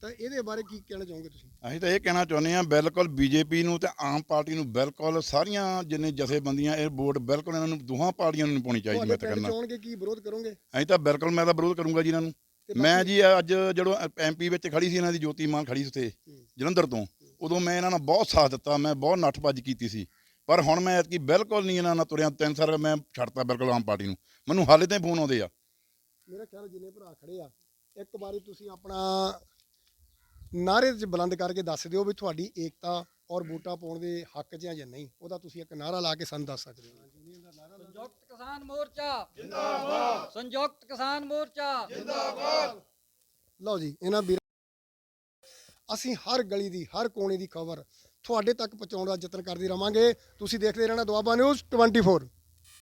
ਤਾਂ ਇਹਦੇ ਬਾਰੇ ਕੀ ਕਹਿਣਾ ਚਾਹੋਗੇ ਤੁਸੀਂ? ਅਸੀਂ ਤਾਂ ਇਹ ਕਹਿਣਾ ਚਾਹੁੰਦੇ ਹਾਂ ਬਿਲਕੁਲ ਬੀਜੇਪੀ ਨੂੰ ਤੇ ਆਮ ਪਾਰਟੀ ਨੂੰ ਬਿਲਕੁਲ ਸਾਰੀਆਂ ਜਿੰਨੇ ਜਥੇਬੰਦੀਆਂ ਇਹ ਵੋਟ ਬਿਲਕੁਲ ਇਹਨਾਂ ਨੂੰ ਦੋਹਾਂ ਪਾਰਟੀਆਂ ਨੂੰ ਪਾਉਣੀ ਚਾਹੀਦੀ ਮੈਂ ਤਾਂ ਕਹਿੰਦਾ। ਚਾਹਣਗੇ ਕੀ ਵਿਰੋਧ ਕਰੋਗੇ? ਅਸੀਂ ਤਾਂ ਬਿਲਕੁਲ ਮੈਂ ਤਾਂ ਵਿਰੋਧ ਕਰੂੰਗਾ ਜੀ ਇਹਨਾਂ ਨੂੰ। ਮੈਂ ਜੀ ਅੱਜ ਜਦੋਂ ਐਮਪੀ ਵਿੱਚ ਖੜੀ ਸੀ ਇਹਨਾਂ ਦੀ ਜੋਤੀ ਮਾਨ ਖੜੀ ਸੀ ਉੱਥੇ ਜਲੰਧਰ ਤੋਂ ਉਦੋਂ ਮੈਂ ਇਹਨਾਂ ਨਾਲ ਬਹੁਤ ਸਾਥ ਦਿੱਤਾ ਮੈਂ ਬਹੁਤ ਨੱਠ-ਭੱਜ ਕੀਤੀ ਸੀ। ਪਰ ਹੁਣ ਮੈਂ ਐਤਕੀ ਬਿਲਕੁਲ ਨਹੀਂ ਇਹਨਾਂ ਨਾਲ ਤੁਰਿਆ ਤਿੰਨ ਸਾਲ ਮੈਂ ਛੱਡਤਾ ਬਿਲਕੁਲ ਆਮ ਪਾਰਟੀ ਨੂੰ। ਮੈਨੂੰ ਹਾਲੇ ਤਾਂ ਫੋਨ ਆਉਂਦੇ ਆ। ਮੇਰਾ ਖਿਆਲ ਜਿੰਨੇ ਭਰਾ ਖੜੇ ਆ ਇੱਕ ਵਾਰੀ ਤੁਸੀਂ ਆਪਣਾ ਨਾਰੇ ਚ ਬੁਲੰਦ ਕਰਕੇ ਦੱਸ ਦਿਓ ਵੀ ਤੁਹਾਡੀ ਏਕਤਾ ਔਰ ਵੋਟਾਂ ਪਾਉਣ ਦੇ ਹੱਕ 'ਚ ਆ ਜਾਂ ਨਹੀਂ। ਉਹਦਾ ਤੁਸੀਂ ਇੱਕ ਨਾਰਾ ਲਾ ਕੇ ਸਾਨੂੰ ਦੱਸ ਸਕਦੇ ਹੋ। ਸੰਯੁਕਤ ਕਿਸਾਨ ਮੋਰਚਾ। ਜਿੰਦਾਬਾਦ ਸੰਯੁਕਤ ਕਿਸਾਨ ਮੋਰਚਾ। ਲਓ ਜੀ ਇਹਨਾਂ ਵੀਰ ਅਸੀਂ ਹਰ ਗਲੀ ਦੀ ਹਰ ਕੋਨੇ ਦੀ ਖਬਰ ਤੁਹਾਡੇ ਤੱਕ ਪਹੁੰਚਾਉਣ ਦਾ ਯਤਨ ਕਰਦੇ ਰਵਾਂਗੇ। ਤੁਸੀਂ ਦੇਖਦੇ ਰਹਿਣਾ ਦੁਆਬਾ ਨਿਊਜ਼ 24